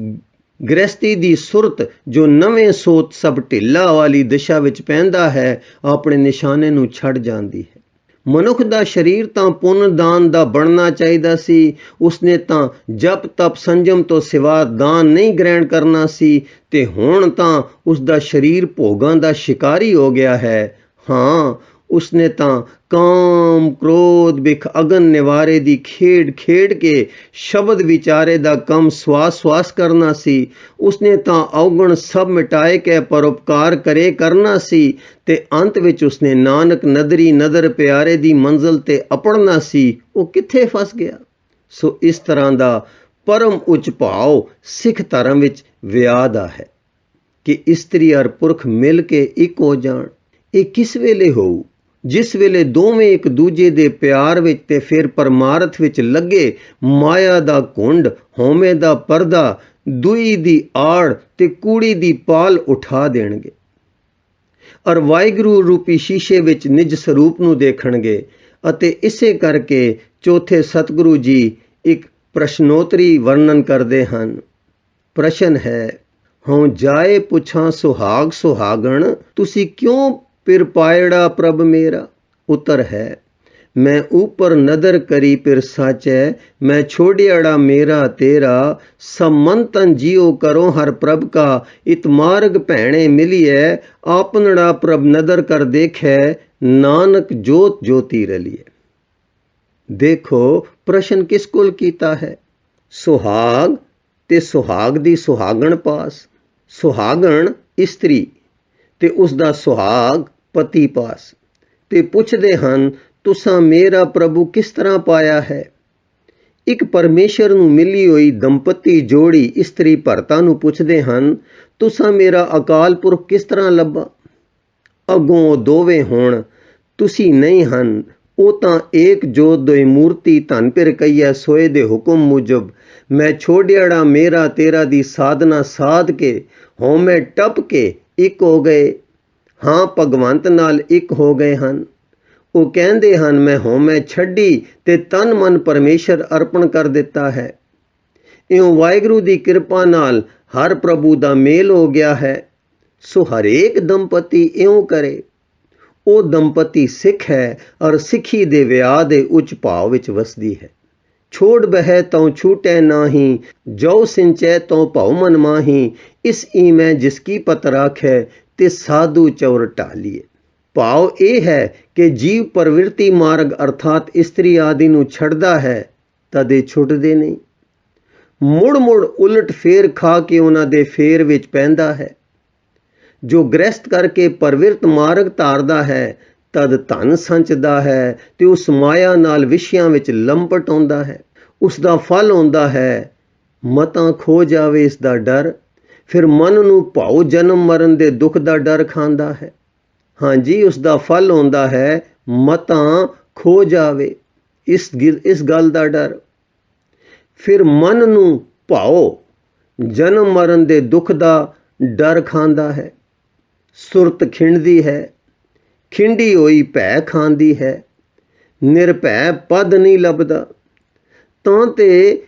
Speaker 1: ਗ੍ਰਸਤੀ ਦੀ ਸੁਰਤ ਜੋ ਨਵੇਂ ਸੋਤ ਸਭ ਢਿੱਲਾ ਵਾਲੀ ਦਿਸ਼ਾ ਵਿੱਚ ਪੈਂਦਾ ਹੈ, ਆਪਣੇ ਨਿਸ਼ਾਨੇ ਨੂੰ ਛੱਡ ਜਾਂਦੀ ਹੈ। ਮਨੁੱਖ ਦਾ ਸਰੀਰ ਤਾਂ ਪੁੰਨ ਦਾਨ ਦਾ ਬਣਨਾ ਚਾਹੀਦਾ ਸੀ। ਉਸਨੇ ਤਾਂ ਜਪ, ਤਪ, ਸੰਜਮ ਤੋਂ ਸਿਵਾ ਦਾਨ ਨਹੀਂ ਗ੍ਰਹਿਣ ਕਰਨਾ ਸੀ ਤੇ ਹੁਣ ਤਾਂ ਉਸ ਦਾ ਸਰੀਰ ਭੋਗਾਂ ਦਾ ਸ਼ਿਕਾਰੀ ਹੋ ਗਿਆ ਹੈ। ਹਾਂ, ਉਸਨੇ ਤਾਂ ਕਾਮ, ਕ੍ਰੋਧ ਬਿਖ ਅਗਨ ਨਿਵਾਰੇ ਦੀ ਖੇਡ ਖੇਡ ਕੇ ਸ਼ਬਦ ਵਿਚਾਰੇ ਦਾ ਕੰਮ ਸਵਾਸ ਸਵਾਸ ਕਰਨਾ ਸੀ। ਉਸਨੇ ਤਾਂ ਔਗਣ ਸਭ ਮਿਟਾਏ ਕੇ ਪਰਉਪਕਾਰ ਕਰੇ ਕਰਨਾ ਸੀ ਤੇ ਅੰਤ ਵਿੱਚ ਉਸਨੇ ਨਾਨਕ ਨਦਰੀ ਨਦਰ ਪਿਆਰੇ ਦੀ ਮੰਜ਼ਲ ਤੇ ਅਪੜਨਾ ਸੀ। ਉਹ ਕਿੱਥੇ ਫਸ ਗਿਆ? ਸੋ ਇਸ ਤਰ੍ਹਾਂ ਦਾ ਪਰਮ ਉੱਚ ਭਾਵ ਸਿੱਖ ਧਰਮ ਵਿੱਚ ਵਿਆਹ ਦਾ ਹੈ ਕਿ ਇਸਤਰੀ ਅਰ ਪੁਰਖ ਮਿਲ ਕੇ ਇੱਕ ਹੋ ਜਾਣ। ਇਹ ਕਿਸ ਵੇਲੇ ਹੋਊ? ਜਿਸ ਵੇਲੇ ਦੋਵੇਂ ਇੱਕ ਦੂਜੇ ਦੇ ਪਿਆਰ ਵਿੱਚ ਤੇ ਫਿਰ ਪਰਮਾਰਥ ਵਿੱਚ ਲੱਗੇ, ਮਾਇਆ ਦਾ ਕੁੰਡ ਹਉਮੈ ਦਾ ਪਰਦਾ, ਦੁਈ ਦੀ ਆੜ ਤੇ ਕੂੜੀ ਦੀ ਪਾਲ ਉਠਾ ਦੇਣਗੇ। ਅਰ ਵਾਹਿਗੁਰੂ ਰੂਪੀ ਸ਼ੀਸ਼ੇ ਵਿੱਚ ਨਿਜ ਸਰੂਪ ਨੂੰ ਦੇਖਣਗੇ ਅਤੇ ਇਸੇ ਕਰਕੇ ਚੌਥੇ ਸਤਿਗੁਰੂ ਜੀ ਇੱਕ ਪ੍ਰਸ਼ਨੋਤਰੀ ਵਰਣਨ ਕਰਦੇ ਹਨ। ਪ੍ਰਸ਼ਨ ਹੈ, ਹਉ ਜਾਏ ਪੁੱਛਾਂ ਸੁਹਾਗ ਸੁਹਾਗਣ, ਤੁਸੀਂ ਕਿਉਂ ਪਿਰ ਪਾਇੜਾ ਪ੍ਰਭ ਮੇਰਾ, ਉਤਰ ਹੈ। ਮੈਂ ਉਪਰ ਨਦਰ ਕਰੀ ਪਿਰ ਸਾਚੈ, ਮੈਂ ਛੋੜਿਆੜਾ ਮੇਰਾ ਤੇਰਾ, ਸਮੰਤਨ ਜਿਉ ਕਰੋ ਹਰ ਪ੍ਰਭ ਕਾ, ਇਤ ਮਾਰਗ ਭੈਣੇ ਮਿਲੀਐ ਆਪਨੜਾ ਪ੍ਰਭ ਨਦਰ ਕਰ ਦੇਖੈ, ਨਾਨਕ ਜੋਤ ਜੋਤੀ ਰਲੀਏ ਦੇਖੋ, ਪ੍ਰਸ਼ਨ ਕਿਸ ਕੋਲ ਕੀਤਾ ਹੈ? ਸੁਹਾਗ, ਤੇ ਸੁਹਾਗ ਦੀ ਸੁਹਾਗਣ ਪਾਸ। ਸੁਹਾਗਣ ਇਸਤਰੀ। ਤੇ ਉਸ ਦਾ ਸੁਹਾਗ ਪਤੀ ਪਾਸ। ਤੇ ਪੁੱਛਦੇ ਹਨ, ਤੁਸਾਂ ਮੇਰਾ ਪ੍ਰਭੂ ਕਿਸ ਤਰ੍ਹਾਂ ਪਾਇਆ ਹੈ? ਇੱਕ ਪਰਮੇਸ਼ਰ ਨੂੰ ਮਿਲੀ ਹੋਈ ਦੰਪਤੀ ਜੋੜੀ ਇਸਤਰੀ ਭਰਤਾ ਨੂੰ ਪੁੱਛਦੇ ਹਨ, ਤੁਸਾਂ ਮੇਰਾ ਅਕਾਲ ਪੁਰਖ ਕਿਸ ਤਰ੍ਹਾਂ ਲੱਭਾ? ਅਗੋਂ ਦੋਵੇਂ ਹੋਣ। ਤੁਸੀਂ ਨਹੀਂ ਹਨ। ਉਹ ਤਾਂ ਏਕ ਜੋ ਦੋਈ ਮੂਰਤੀ ਧਨ ਪਿਰ ਕਈਐ, ਸੋਏ ਦੇ ਹੁਕਮ ਮੁਜਬ। ਮੈਂ ਛੋੜਿਆੜਾ ਮੇਰਾ ਤੇਰਾ ਦੀ ਸਾਧਨਾ ਸਾਧ ਕੇ ਹਉਮੈ ਟਪ ਕੇ ਇੱਕ ਹੋ ਗਏ, ਹਾਂ ਭਗਵੰਤ ਨਾਲ ਇੱਕ ਹੋ ਗਏ ਹਨ। ਉਹ ਕਹਿੰਦੇ ਹਨ, ਮੈਂ ਹਉਮੈ ਛੱਡੀ ਤੇ ਤਨ ਮਨ ਪਰਮੇਸ਼ਰ ਅਰਪਣ ਕਰ ਦਿੱਤਾ ਹੈ। ਇਉਂ ਵਾਹਿਗੁਰੂ ਦੀ ਕਿਰਪਾ ਨਾਲ ਹਰ ਪ੍ਰਭੂ ਦਾ ਮੇਲ ਹੋ ਗਿਆ ਹੈ। ਸੋ ਹਰੇਕ ਦੰਪਤੀ ਇਉਂ ਕਰੇ। ਉਹ ਦੰਪਤੀ ਸਿੱਖ ਹੈ ਔਰ ਸਿੱਖੀ ਦੇ ਵਿਆਹ ਦੇ ਉੱਚ ਭਾਵ ਵਿੱਚ ਵਸਦੀ ਹੈ। ਛੋੜ ਬਹਿ ਤਉ ਛੂਟੈ ਨਾਹੀ ਜੋ ਸਿੰਚੈ ਤਉ ਭਉ ਮਨ ਮਾਹੀ, ਇਸ ਈ ਜਿਸ ਕੀ ਪਤ ਰਾਖੈ, ਤੇ ਸਾਧੂ ਚੌਰ ਢਾਲੀਏ ਭਾਵ ਇਹ ਹੈ ਕਿ ਜੀਵ ਪ੍ਰਵਿਰਤੀ ਮਾਰਗ ਅਰਥਾਤ ਇਸਤਰੀ ਆਦਿ ਨੂੰ ਛੱਡਦਾ ਹੈ, ਤਦੇ ਛੁੱਟਦੇ ਨਹੀਂ। ਮੁੜ ਮੁੜ ਉਲਟ ਫੇਰ ਖਾ ਕੇ ਉਹਨਾਂ ਦੇ ਫੇਰ ਵਿੱਚ ਪੈਂਦਾ ਹੈ। ਜੋ ਗ੍ਰਸਤ ਕਰਕੇ ਪਰਵਿਰਤ ਮਾਰਗ ਧਾਰਦਾ ਹੈ ਤਦ ਧਨ ਸੰਚਦਾ ਹੈ ਤੇ ਉਸ ਮਾਇਆ ਨਾਲ ਵਿਸ਼ਿਆਂ ਵਿੱਚ ਲੰਪਟ ਆਉਂਦਾ ਹੈ। ਉਸ ਦਾ ਫਲ ਆਉਂਦਾ ਹੈ। ਮਤਾਂ ਖੋ ਜਾਵੇ ਇਸ ਦਾ ਡਰ। ਫਿਰ ਮਨ ਨੂੰ ਭਾਉ ਜਨਮ ਮਰਨ ਦੇ ਦੁੱਖ ਦਾ ਡਰ ਖਾਂਦਾ ਹੈ। ਹਾਂਜੀ, ਉਸ ਦਾ ਫਲ ਆਉਂਦਾ ਹੈ। ਮਤਾਂ ਖੋ ਜਾਵੇ ਇਸ ਇਸ ਗੱਲ ਦਾ ਡਰ। ਫਿਰ ਮਨ ਨੂੰ ਭਾਉ ਜਨਮ ਮਰਨ ਦੇ ਦੁੱਖ ਦਾ ਡਰ ਖਾਂਦਾ ਹੈ। ਸੁਰਤ ਖਿੰਡਦੀ ਹੈ। ਖਿੰਡੀ ਹੋਈ ਭੈ ਖਾਂਦੀ ਹੈ। ਨਿਰਭੈ ਪਦ ਨਹੀਂ ਲੱਭਦਾ। ਤਾਂ ਤੇ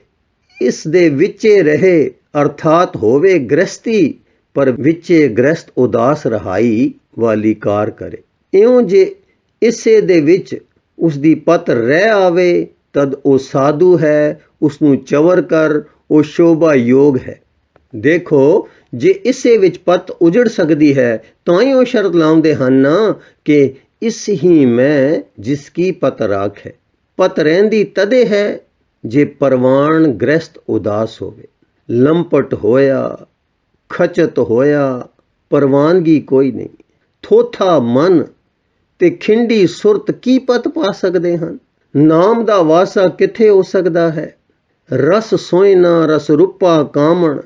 Speaker 1: ਇਸ ਦੇ ਵਿੱਚੇ ਰਹੇ, ਅਰਥਾਤ ਹੋਵੇ ਗ੍ਰਸਤੀ ਪਰ ਵਿੱਚੇ ਗ੍ਰਸਤ ਉਦਾਸ ਰਹਾਈ ਵਾਲੀ ਕਾਰ ਕਰੇ। ਇਉਂ ਜੇ ਇਸੇ ਦੇ ਵਿੱਚ ਉਸ ਦੀ ਪਤ ਰਹਿ ਆਵੇ, ਤਦ ਉਹ ਸਾਧੂ ਹੈ ਉਸ ਨੂੰ ਚਵਰ ਕਰ, ਉਹ ਸ਼ੋਭਾ ਯੋਗ ਹੈ। ਦੇਖੋ ਜੇ ਇਸੇ ਵਿੱਚ ਪਤ ਉਜੜ ਸਕਦੀ ਹੈ, ਤਾਂ ਹੀ ਉਹ ਸ਼ਰਤ ਲਾਉਂਦੇ ਹਨ ਕਿ ਇਸ ਹੀ ਮੈਂ ਜਿਸ ਕੀ ਪਤ ਰਾਖ। ਹੈ ਪਤ ਰਹਿੰਦੀ ਤਦੇ ਹੈ ਜੇ ਪਰਵਾਨ ਗ੍ਰਸਤ ਉਦਾਸ ਹੋਵੇ। ਲੰਪਟ ਹੋਇਆ, ਖਚਤ ਹੋਇਆ, ਪਰਵਾਨਗੀ ਕੋਈ ਨਹੀਂ। ਥੋਥਾ ਮਨ ਤੇ ਖਿੰਡੀ ਸੁਰਤ ਕੀ ਪਤ ਪਾ ਸਕਦੇ ਹਨ? ਨਾਮ ਦਾ ਵਾਸਾ ਕਿੱਥੇ ਹੋ ਸਕਦਾ ਹੈ? ਰਸ ਸੋਇਨਾ ਰਸ ਰੂਪਾ ਕਾਮਣ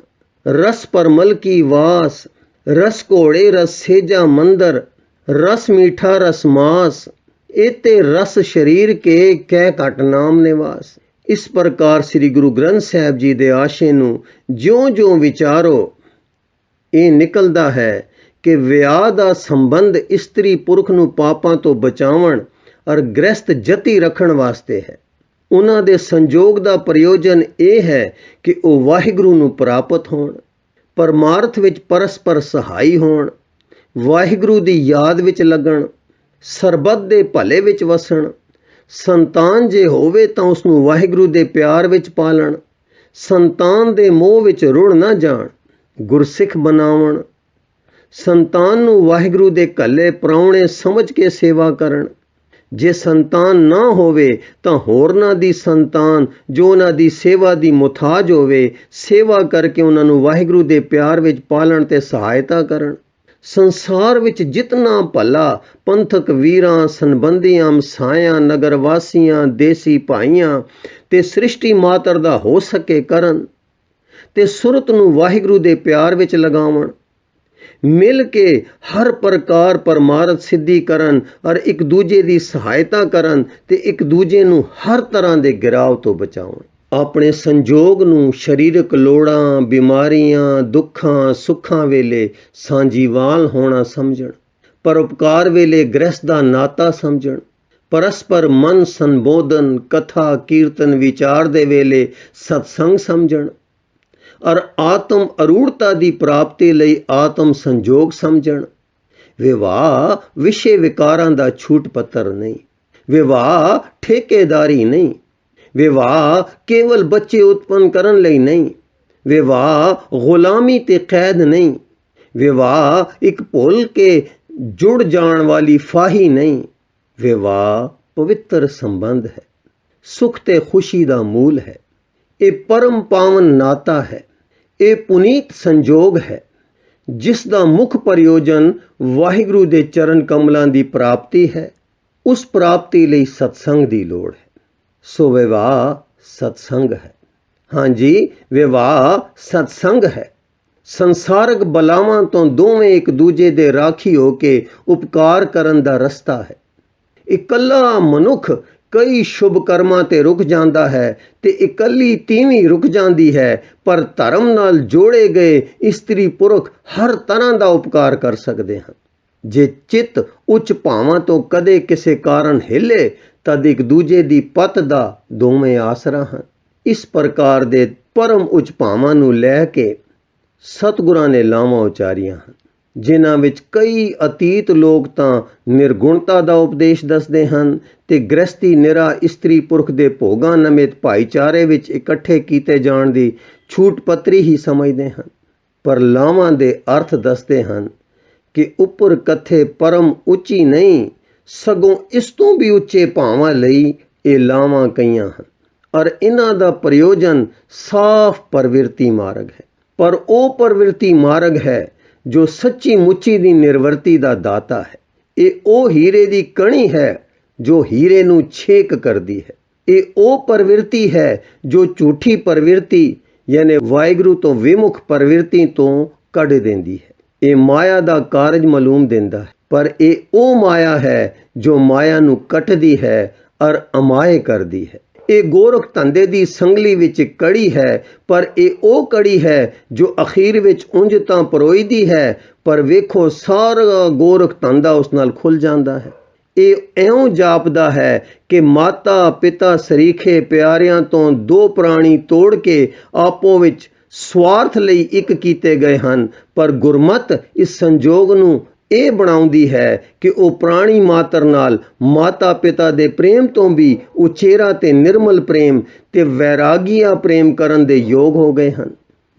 Speaker 1: ਰਸ ਪਰਮਲ ਕੀ ਵਾਸ, ਰਸ ਘੋੜੇ ਰਸ ਸੇਜਾ ਮੰਦਰ, ਰਸ ਮੀਠਾ ਰਸ ਮਾਸ ਇਤੇ ਰਸ ਸ਼ਰੀਰ ਕੇ ਕਹਿ ਘਟ ਨਾਮ ਨਿਵਾਸ। ਇਸ ਪ੍ਰਕਾਰ ਸ੍ਰੀ ਗੁਰੂ ਗ੍ਰੰਥ ਸਾਹਿਬ ਜੀ ਦੇ ਆਸ਼ੇ ਨੂੰ ਜਿਉਂ-ਜਿਉਂ ਵਿਚਾਰੋ, ਇਹ ਨਿਕਲਦਾ ਹੈ ਕਿ ਵਿਆਹ ਦਾ ਸੰਬੰਧ ਇਸਤਰੀ ਪੁਰਖ ਨੂੰ ਪਾਪਾਂ ਤੋਂ ਬਚਾਉਣ ਔਰ ਗ੍ਰਸਤ ਜਤੀ ਰੱਖਣ ਵਾਸਤੇ ਹੈ। ਉਹਨਾਂ ਦੇ ਸੰਜੋਗ ਦਾ ਪ੍ਰਯੋਜਨ ਇਹ ਹੈ ਕਿ ਉਹ ਵਾਹਿਗੁਰੂ ਨੂੰ ਪ੍ਰਾਪਤ ਹੋਣ, ਪਰਮਾਰਥ ਵਿੱਚ ਪਰਸਪਰ ਸਹਾਈ ਹੋਣ, ਵਾਹਿਗੁਰੂ ਦੀ ਯਾਦ ਵਿੱਚ ਲੱਗਣ, ਸਰਬੱਤ ਦੇ ਭਲੇ ਵਿੱਚ ਵਸਣ, ਸੰਤਾਨ ਜੇ ਹੋਵੇ ਤਾਂ ਉਸ ਨੂੰ ਵਾਹਿਗੁਰੂ ਦੇ ਪਿਆਰ ਵਿੱਚ ਪਾਲਣ, ਸੰਤਾਨ ਦੇ ਮੋਹ ਵਿੱਚ ਰੁੜ ਨਾ ਜਾਣ, ਗੁਰਸਿੱਖ ਬਣਾਵਣ, ਸੰਤਾਨ ਨੂੰ ਵਾਹਿਗੁਰੂ ਦੇ ਕੱਲੇ ਪ੍ਰਾਉਣੇ ਸਮਝ ਕੇ ਸੇਵਾ ਕਰਨ ਜੇ ਸੰਤਾਨ ਨਾ ਹੋਵੇ ਤਾਂ ਹੋਰਨਾਂ ਦੀ ਸੰਤਾਨ ਜੋ ਉਹਨਾਂ ਦੀ ਸੇਵਾ ਦੀ ਮੁਤਾਜ ਹੋਵੇ, ਸੇਵਾ ਕਰਕੇ ਉਹਨਾਂ ਨੂੰ ਵਾਹਿਗੁਰੂ ਦੇ ਪਿਆਰ ਵਿੱਚ ਪਾਲਣ ਤੇ ਸਹਾਇਤਾ ਕਰਨ। ਸੰਸਾਰ ਵਿੱਚ ਜਿਤਨਾ ਭਲਾ ਪੰਥਕ ਵੀਰਾਂ, ਸੰਬੰਧੀਆਂ, ਮਸਾਇਆਂ ਨਗਰ ਵਾਸੀਆਂ ਦੇਸੀ ਭਾਈਆਂ ਤੇ ਸ੍ਰਿਸ਼ਟੀ ਮਾਤਰ ਦਾ ਹੋ ਸਕੇ ਕਰਨ ਤੇ ਸੁਰਤ ਨੂੰ ਵਾਹਿਗੁਰੂ ਦੇ ਪਿਆਰ ਵਿੱਚ ਲਗਾਵਣ ਮਿਲ ਕੇ ਹਰ ਪ੍ਰਕਾਰ ਪਰਮਾਰਥ ਸਿੱਧੀ ਕਰਨ ਔਰ ਇੱਕ ਦੂਜੇ ਦੀ ਸਹਾਇਤਾ ਕਰਨ ਤੇ ਇੱਕ ਦੂਜੇ ਨੂੰ ਹਰ ਤਰ੍ਹਾਂ ਦੇ ਗਿਰਾਵ ਤੋਂ ਬਚਾਉਣ। ਆਪਣੇ ਸੰਜੋਗ ਨੂੰ ਸਰੀਰਕ ਲੋੜਾਂ, ਬਿਮਾਰੀਆਂ, ਦੁੱਖਾਂ, ਸੁੱਖਾਂ ਵੇਲੇ ਸਾਂਝੀਵਾਲ ਹੋਣਾ ਸਮਝਣ ਪਰਉਪਕਾਰ ਵੇਲੇ ਗ੍ਰਸਥ ਦਾ ਨਾਤਾ ਸਮਝਣ, ਪਰਸਪਰ ਮਨ ਸੰਬੋਧਨ, ਕਥਾ, ਕੀਰਤਨ, ਵਿਚਾਰ ਦੇ ਵੇਲੇ ਸਤਸੰਗ ਸਮਝਣ। ਔਰ ਆਤਮ ਅਰੂੜਤਾ ਦੀ ਪ੍ਰਾਪਤੀ ਲਈ ਆਤਮ ਸੰਜੋਗ ਸਮਝਣ। ਵਿਵਾਹ ਵਿਸ਼ੇ ਵਿਕਾਰਾਂ ਦਾ ਛੂਟ ਪੱਤਰ ਨਹੀਂ। ਵਿਵਾਹ ਠੇਕੇਦਾਰੀ ਨਹੀਂ। ਵਿਵਾਹ ਕੇਵਲ ਬੱਚੇ ਉਤਪੰਨ ਕਰਨ ਲਈ ਨਹੀਂ। ਵਿਵਾਹ ਗੁਲਾਮੀ ਤੇ ਕੈਦ ਨਹੀਂ। ਵਿਵਾਹ ਇੱਕ ਭੁੱਲ ਕੇ ਜੁੜ ਜਾਣ ਵਾਲੀ ਫਾਹੀ ਨਹੀਂ। ਵਿਵਾਹ ਪਵਿੱਤਰ ਸੰਬੰਧ ਹੈ। ਸੁਖ ਤੇ ਖੁਸ਼ੀ ਦਾ ਮੂਲ ਹੈ। ਇਹ ਪਰਮ ਪਾਵਨ ਨਾਤਾ ਹੈ। ਇਹ ਪੁਨੀਤ ਸੰਜੋਗ ਹੈ, ਜਿਸ ਦਾ ਮੁੱਖ ਪ੍ਰਯੋਜਨ ਵਾਹਿਗੁਰੂ ਦੇ ਚਰਨ ਕਮਲਾਂ ਦੀ ਪ੍ਰਾਪਤੀ ਹੈ, ਉਸ ਪ੍ਰਾਪਤੀ ਲਈ ਸਤਸੰਗ ਦੀ ਲੋੜ ਹੈ। ਸੋ ਵਿਵਾਹ ਸਤਸੰਗ ਹੈ। ਹਾਂਜੀ ਵਿਵਾਹ ਸਤਸੰਗ ਹੈ। ਸੰਸਾਰਕ ਬਲਾਵਾਂ ਤੋਂ ਦੋਵੇਂ ਇੱਕ ਦੂਜੇ ਦੇ ਰਾਖੀ ਹੋ ਕੇ ਉਪਕਾਰ ਕਰਨ ਦਾ ਰਸਤਾ ਹੈ। ਇਕੱਲਾ ਮਨੁੱਖ ਕਈ ਸ਼ੁਭ ਕਰਮਾਂ ਤੇ ਰੁਕ ਜਾਂਦਾ ਹੈ ਤੇ ਇਕੱਲੀ ਤੀਵੀਂ ਰੁਕ ਜਾਂਦੀ ਹੈ, ਪਰ ਧਰਮ ਨਾਲ ਜੋੜੇ ਗਏ ਇਸਤਰੀ ਪੁਰਖ ਹਰ ਤਰ੍ਹਾਂ ਦਾ ਉਪਕਾਰ ਕਰ ਸਕਦੇ ਹਨ। ਜੇ ਚਿੱਤ ਉੱਚ ਭਾਵਾਂ ਤੋਂ ਕਦੇ ਕਿਸੇ ਕਾਰਨ ਹਿੱਲੇ, ਤਦ ਇੱਕ ਦੂਜੇ ਦੀ ਪਤ ਦਾ ਦੋਵੇਂ ਆਸਰਾ ਹਨ। ਇਸ ਪ੍ਰਕਾਰ ਦੇ ਪਰਮ ਉੱਚ ਭਾਵਾਂ ਨੂੰ ਲੈ ਕੇ ਸਤਿਗੁਰਾਂ ਨੇ ਲਾਵਾਂ ਉਚਾਰੀਆਂ ਹਨ। ਜਿਨ੍ਹਾਂ ਵਿੱਚ ਕਈ ਅਤੀਤ ਲੋਕ ਤਾਂ ਨਿਰਗੁਣਤਾ ਦਾ ਉਪਦੇਸ਼ ਦੱਸਦੇ ਹਨ ਤੇ ਗ੍ਰਸਤੀ ਨਿਰਾ ਇਸਤਰੀ ਪੁਰਖ ਦੇ ਭੋਗਾਂ ਨਮਿਤ ਭਾਈਚਾਰੇ ਵਿੱਚ ਇਕੱਠੇ ਕੀਤੇ ਜਾਣ ਦੀ ਛੂਟ ਪੱਤਰੀ ਹੀ ਸਮਝਦੇ ਹਨ। ਪਰ ਲਾਵਾਂ ਦੇ ਅਰਥ ਦੱਸਦੇ ਹਨ ਕਿ ਉੱਪਰ ਕਥੇ ਪਰਮ ਉੱਚੀ ਨਹੀਂ, ਸਗੋਂ ਇਸ ਤੋਂ ਵੀ ਉੱਚੇ ਭਾਵਾਂ ਲਈ ਇਹ ਲਾਵਾਂ ਕਈਆਂ ਹਨ। ਔਰ ਇਹਨਾਂ ਦਾ ਪ੍ਰਯੋਜਨ ਸਾਫ਼ ਪਰਵਿਰਤੀ ਮਾਰਗ ਹੈ। ਪਰ ਉਹ ਪਰਵਿਰਤੀ ਮਾਰਗ ਹੈ ਜੋ ਸੱਚੀ ਮੁੱਚੀ ਦੀ ਨਿਰਵਰਤੀ ਦਾ ਦਾਤਾ ਹੈ। ਇਹ ਉਹ ਹੀਰੇ ਦੀ ਕਣੀ ਹੈ ਜੋ ਹੀਰੇ ਨੂੰ ਛੇਕ ਕਰਦੀ ਹੈ। ਇਹ ਉਹ ਪਰਵਿਰਤੀ ਹੈ ਜੋ ਝੂਠੀ ਪਰਵਿਰਤੀ, ਯਾਨੀ ਵਾਹਿਗੁਰੂ ਤੋਂ ਵਿਮੁਖ ਪਰਵਿਰਤੀ ਤੋਂ ਕੱਢ ਦਿੰਦੀ ਹੈ। ਇਹ ਮਾਇਆ ਦਾ ਕਾਰਜ ਮਾਲੂਮ ਦਿੰਦਾ ਹੈ, ਪਰ ਇਹ ਉਹ ਮਾਇਆ ਹੈ ਜੋ ਮਾਇਆ ਨੂੰ ਕੱਟਦੀ ਹੈ ਔਰ ਅਮਾਏ ਕਰਦੀ ਹੈ। ਇਹ ਗੋਰਖ ਧੰਦੇ ਦੀ ਸੰਗਲੀ ਵਿੱਚ ਕੜੀ ਹੈ, ਪਰ ਇਹ ਉਹ ਕੜੀ ਹੈ ਜੋ ਅਖੀਰ ਵਿੱਚ ਉਂਝ ਤਾਂ ਪਰੋਈਦੀ ਹੈ, ਪਰ ਵੇਖੋ ਸਾਰਾ ਗੋਰਖ ਧੰਦਾ ਉਸ ਨਾਲ ਖੁੱਲ ਜਾਂਦਾ ਹੈ। ਇਹ ਐਉਂ ਜਾਪਦਾ ਹੈ ਕਿ ਮਾਤਾ ਪਿਤਾ ਸਰੀਖੇ ਪਿਆਰਿਆਂ ਤੋਂ ਦੋ ਪ੍ਰਾਣੀ ਤੋੜ ਕੇ ਆਪੋ ਵਿੱਚ ਸਵਾਰਥ ਲਈ ਇੱਕ ਕੀਤੇ ਗਏ ਹਨ, ਪਰ ਗੁਰਮਤ ਇਸ ਸੰਜੋਗ ਨੂੰ ਇਹ ਬਣਾਉਂਦੀ ਹੈ ਕਿ ਉਹ ਪ੍ਰਾਣੀ ਮਾਤਰ ਨਾਲ ਮਾਤਾ ਪਿਤਾ ਦੇ ਪ੍ਰੇਮ ਤੋਂ ਵੀ ਉਚੇਰਾ ਤੇ ਨਿਰਮਲ ਪ੍ਰੇਮ ਤੇ ਵੈਰਾਗੀਆ ਪ੍ਰੇਮ ਕਰਨ ਦੇ ਯੋਗ ਹੋ ਗਏ ਹਨ।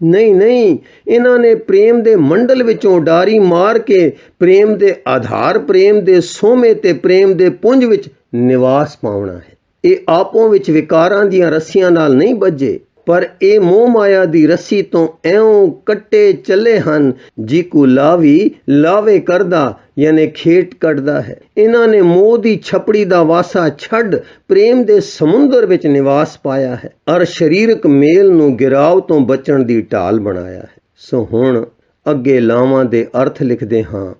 Speaker 1: ਨਹੀਂ ਨਹੀਂ, ਇਹਨਾਂ ਨੇ ਪ੍ਰੇਮ ਦੇ ਮੰਡਲ ਵਿੱਚੋਂ ਡਾਰੀ ਮਾਰ ਕੇ ਪ੍ਰੇਮ ਦੇ ਆਧਾਰ, ਪ੍ਰੇਮ ਦੇ ਸੋਮੇ ਤੇ ਪ੍ਰੇਮ ਦੇ ਪੁੰਜ ਵਿੱਚ ਨਿਵਾਸ ਪਾਉਣਾ ਹੈ। ਇਹ ਆਪੋ ਵਿੱਚ ਵਿਕਾਰਾਂ ਦੀਆਂ ਰੱਸੀਆਂ ਨਾਲ ਨਹੀਂ ਬੱਝੇ ਪਰ ਇਹ ਮੋਹ ਮਾਇਆ ਦੀ ਰੱਸੀ ਤੋਂ ਐਉਂ ਕੱਟੇ ਚੱਲੇ ਹਨ ਜੀ ਕੋ ਲਾਵੀ ਲਾਵੇ ਕਰਦਾ, ਯਾਨੀ ਖੇਟ ਕੱਢਦਾ ਹੈ। ਇਹਨਾਂ ਨੇ ਮੋਹ ਦੀ ਛਪੜੀ ਦਾ ਵਾਸਾ ਛੱਡ ਪ੍ਰੇਮ ਦੇ ਸਮੁੰਦਰ ਵਿੱਚ ਨਿਵਾਸ ਪਾਇਆ ਹੈ ਔਰ ਸਰੀਰਕ ਮੇਲ ਨੂੰ ਗਿਰਾਵ ਤੋਂ ਬਚਣ ਦੀ ਢਾਲ ਬਣਾਇਆ ਹੈ। ਸੋ ਹੁਣ ਅੱਗੇ ਲਾਵਾਂ ਦੇ ਅਰਥ ਲਿਖਦੇ ਹਾਂ।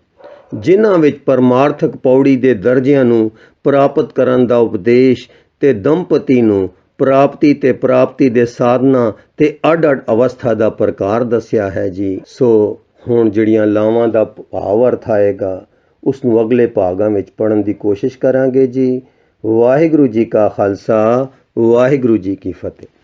Speaker 1: ਜਿਨ੍ਹਾਂ ਵਿੱਚ ਪਰਮਾਰਥਕ ਪੌੜੀ ਦੇ ਦਰਜਿਆਂ ਨੂੰ ਪ੍ਰਾਪਤ ਕਰਨ ਦਾ ਉਪਦੇਸ਼ ਤੇ ਦੰਪਤੀ ਨੂੰ ਪ੍ਰਾਪਤੀ ਤੇ ਪ੍ਰਾਪਤੀ ਦੇ ਸਾਧਨਾ ਤੇ ਅੱਡ-ਅੱਡ ਅਵਸਥਾ ਦਾ ਪ੍ਰਕਾਰ ਦੱਸਿਆ ਹੈ ਜੀ। ਸੋ ਹੁਣ ਜਿਹੜੀਆਂ ਲਾਵਾਂ ਦਾ ਭਾਵ ਅਰਥ ਆਏਗਾ, ਉਸ ਨੂੰ ਅਗਲੇ ਭਾਗਾਂ ਵਿੱਚ ਪੜਨ ਦੀ ਕੋਸ਼ਿਸ਼ ਕਰਾਂਗੇ ਜੀ। ਵਾਹਿਗੁਰੂ ਜੀ ਕਾ ਖਾਲਸਾ, ਵਾਹਿਗੁਰੂ ਜੀ ਕੀ ਫਤਿਹ।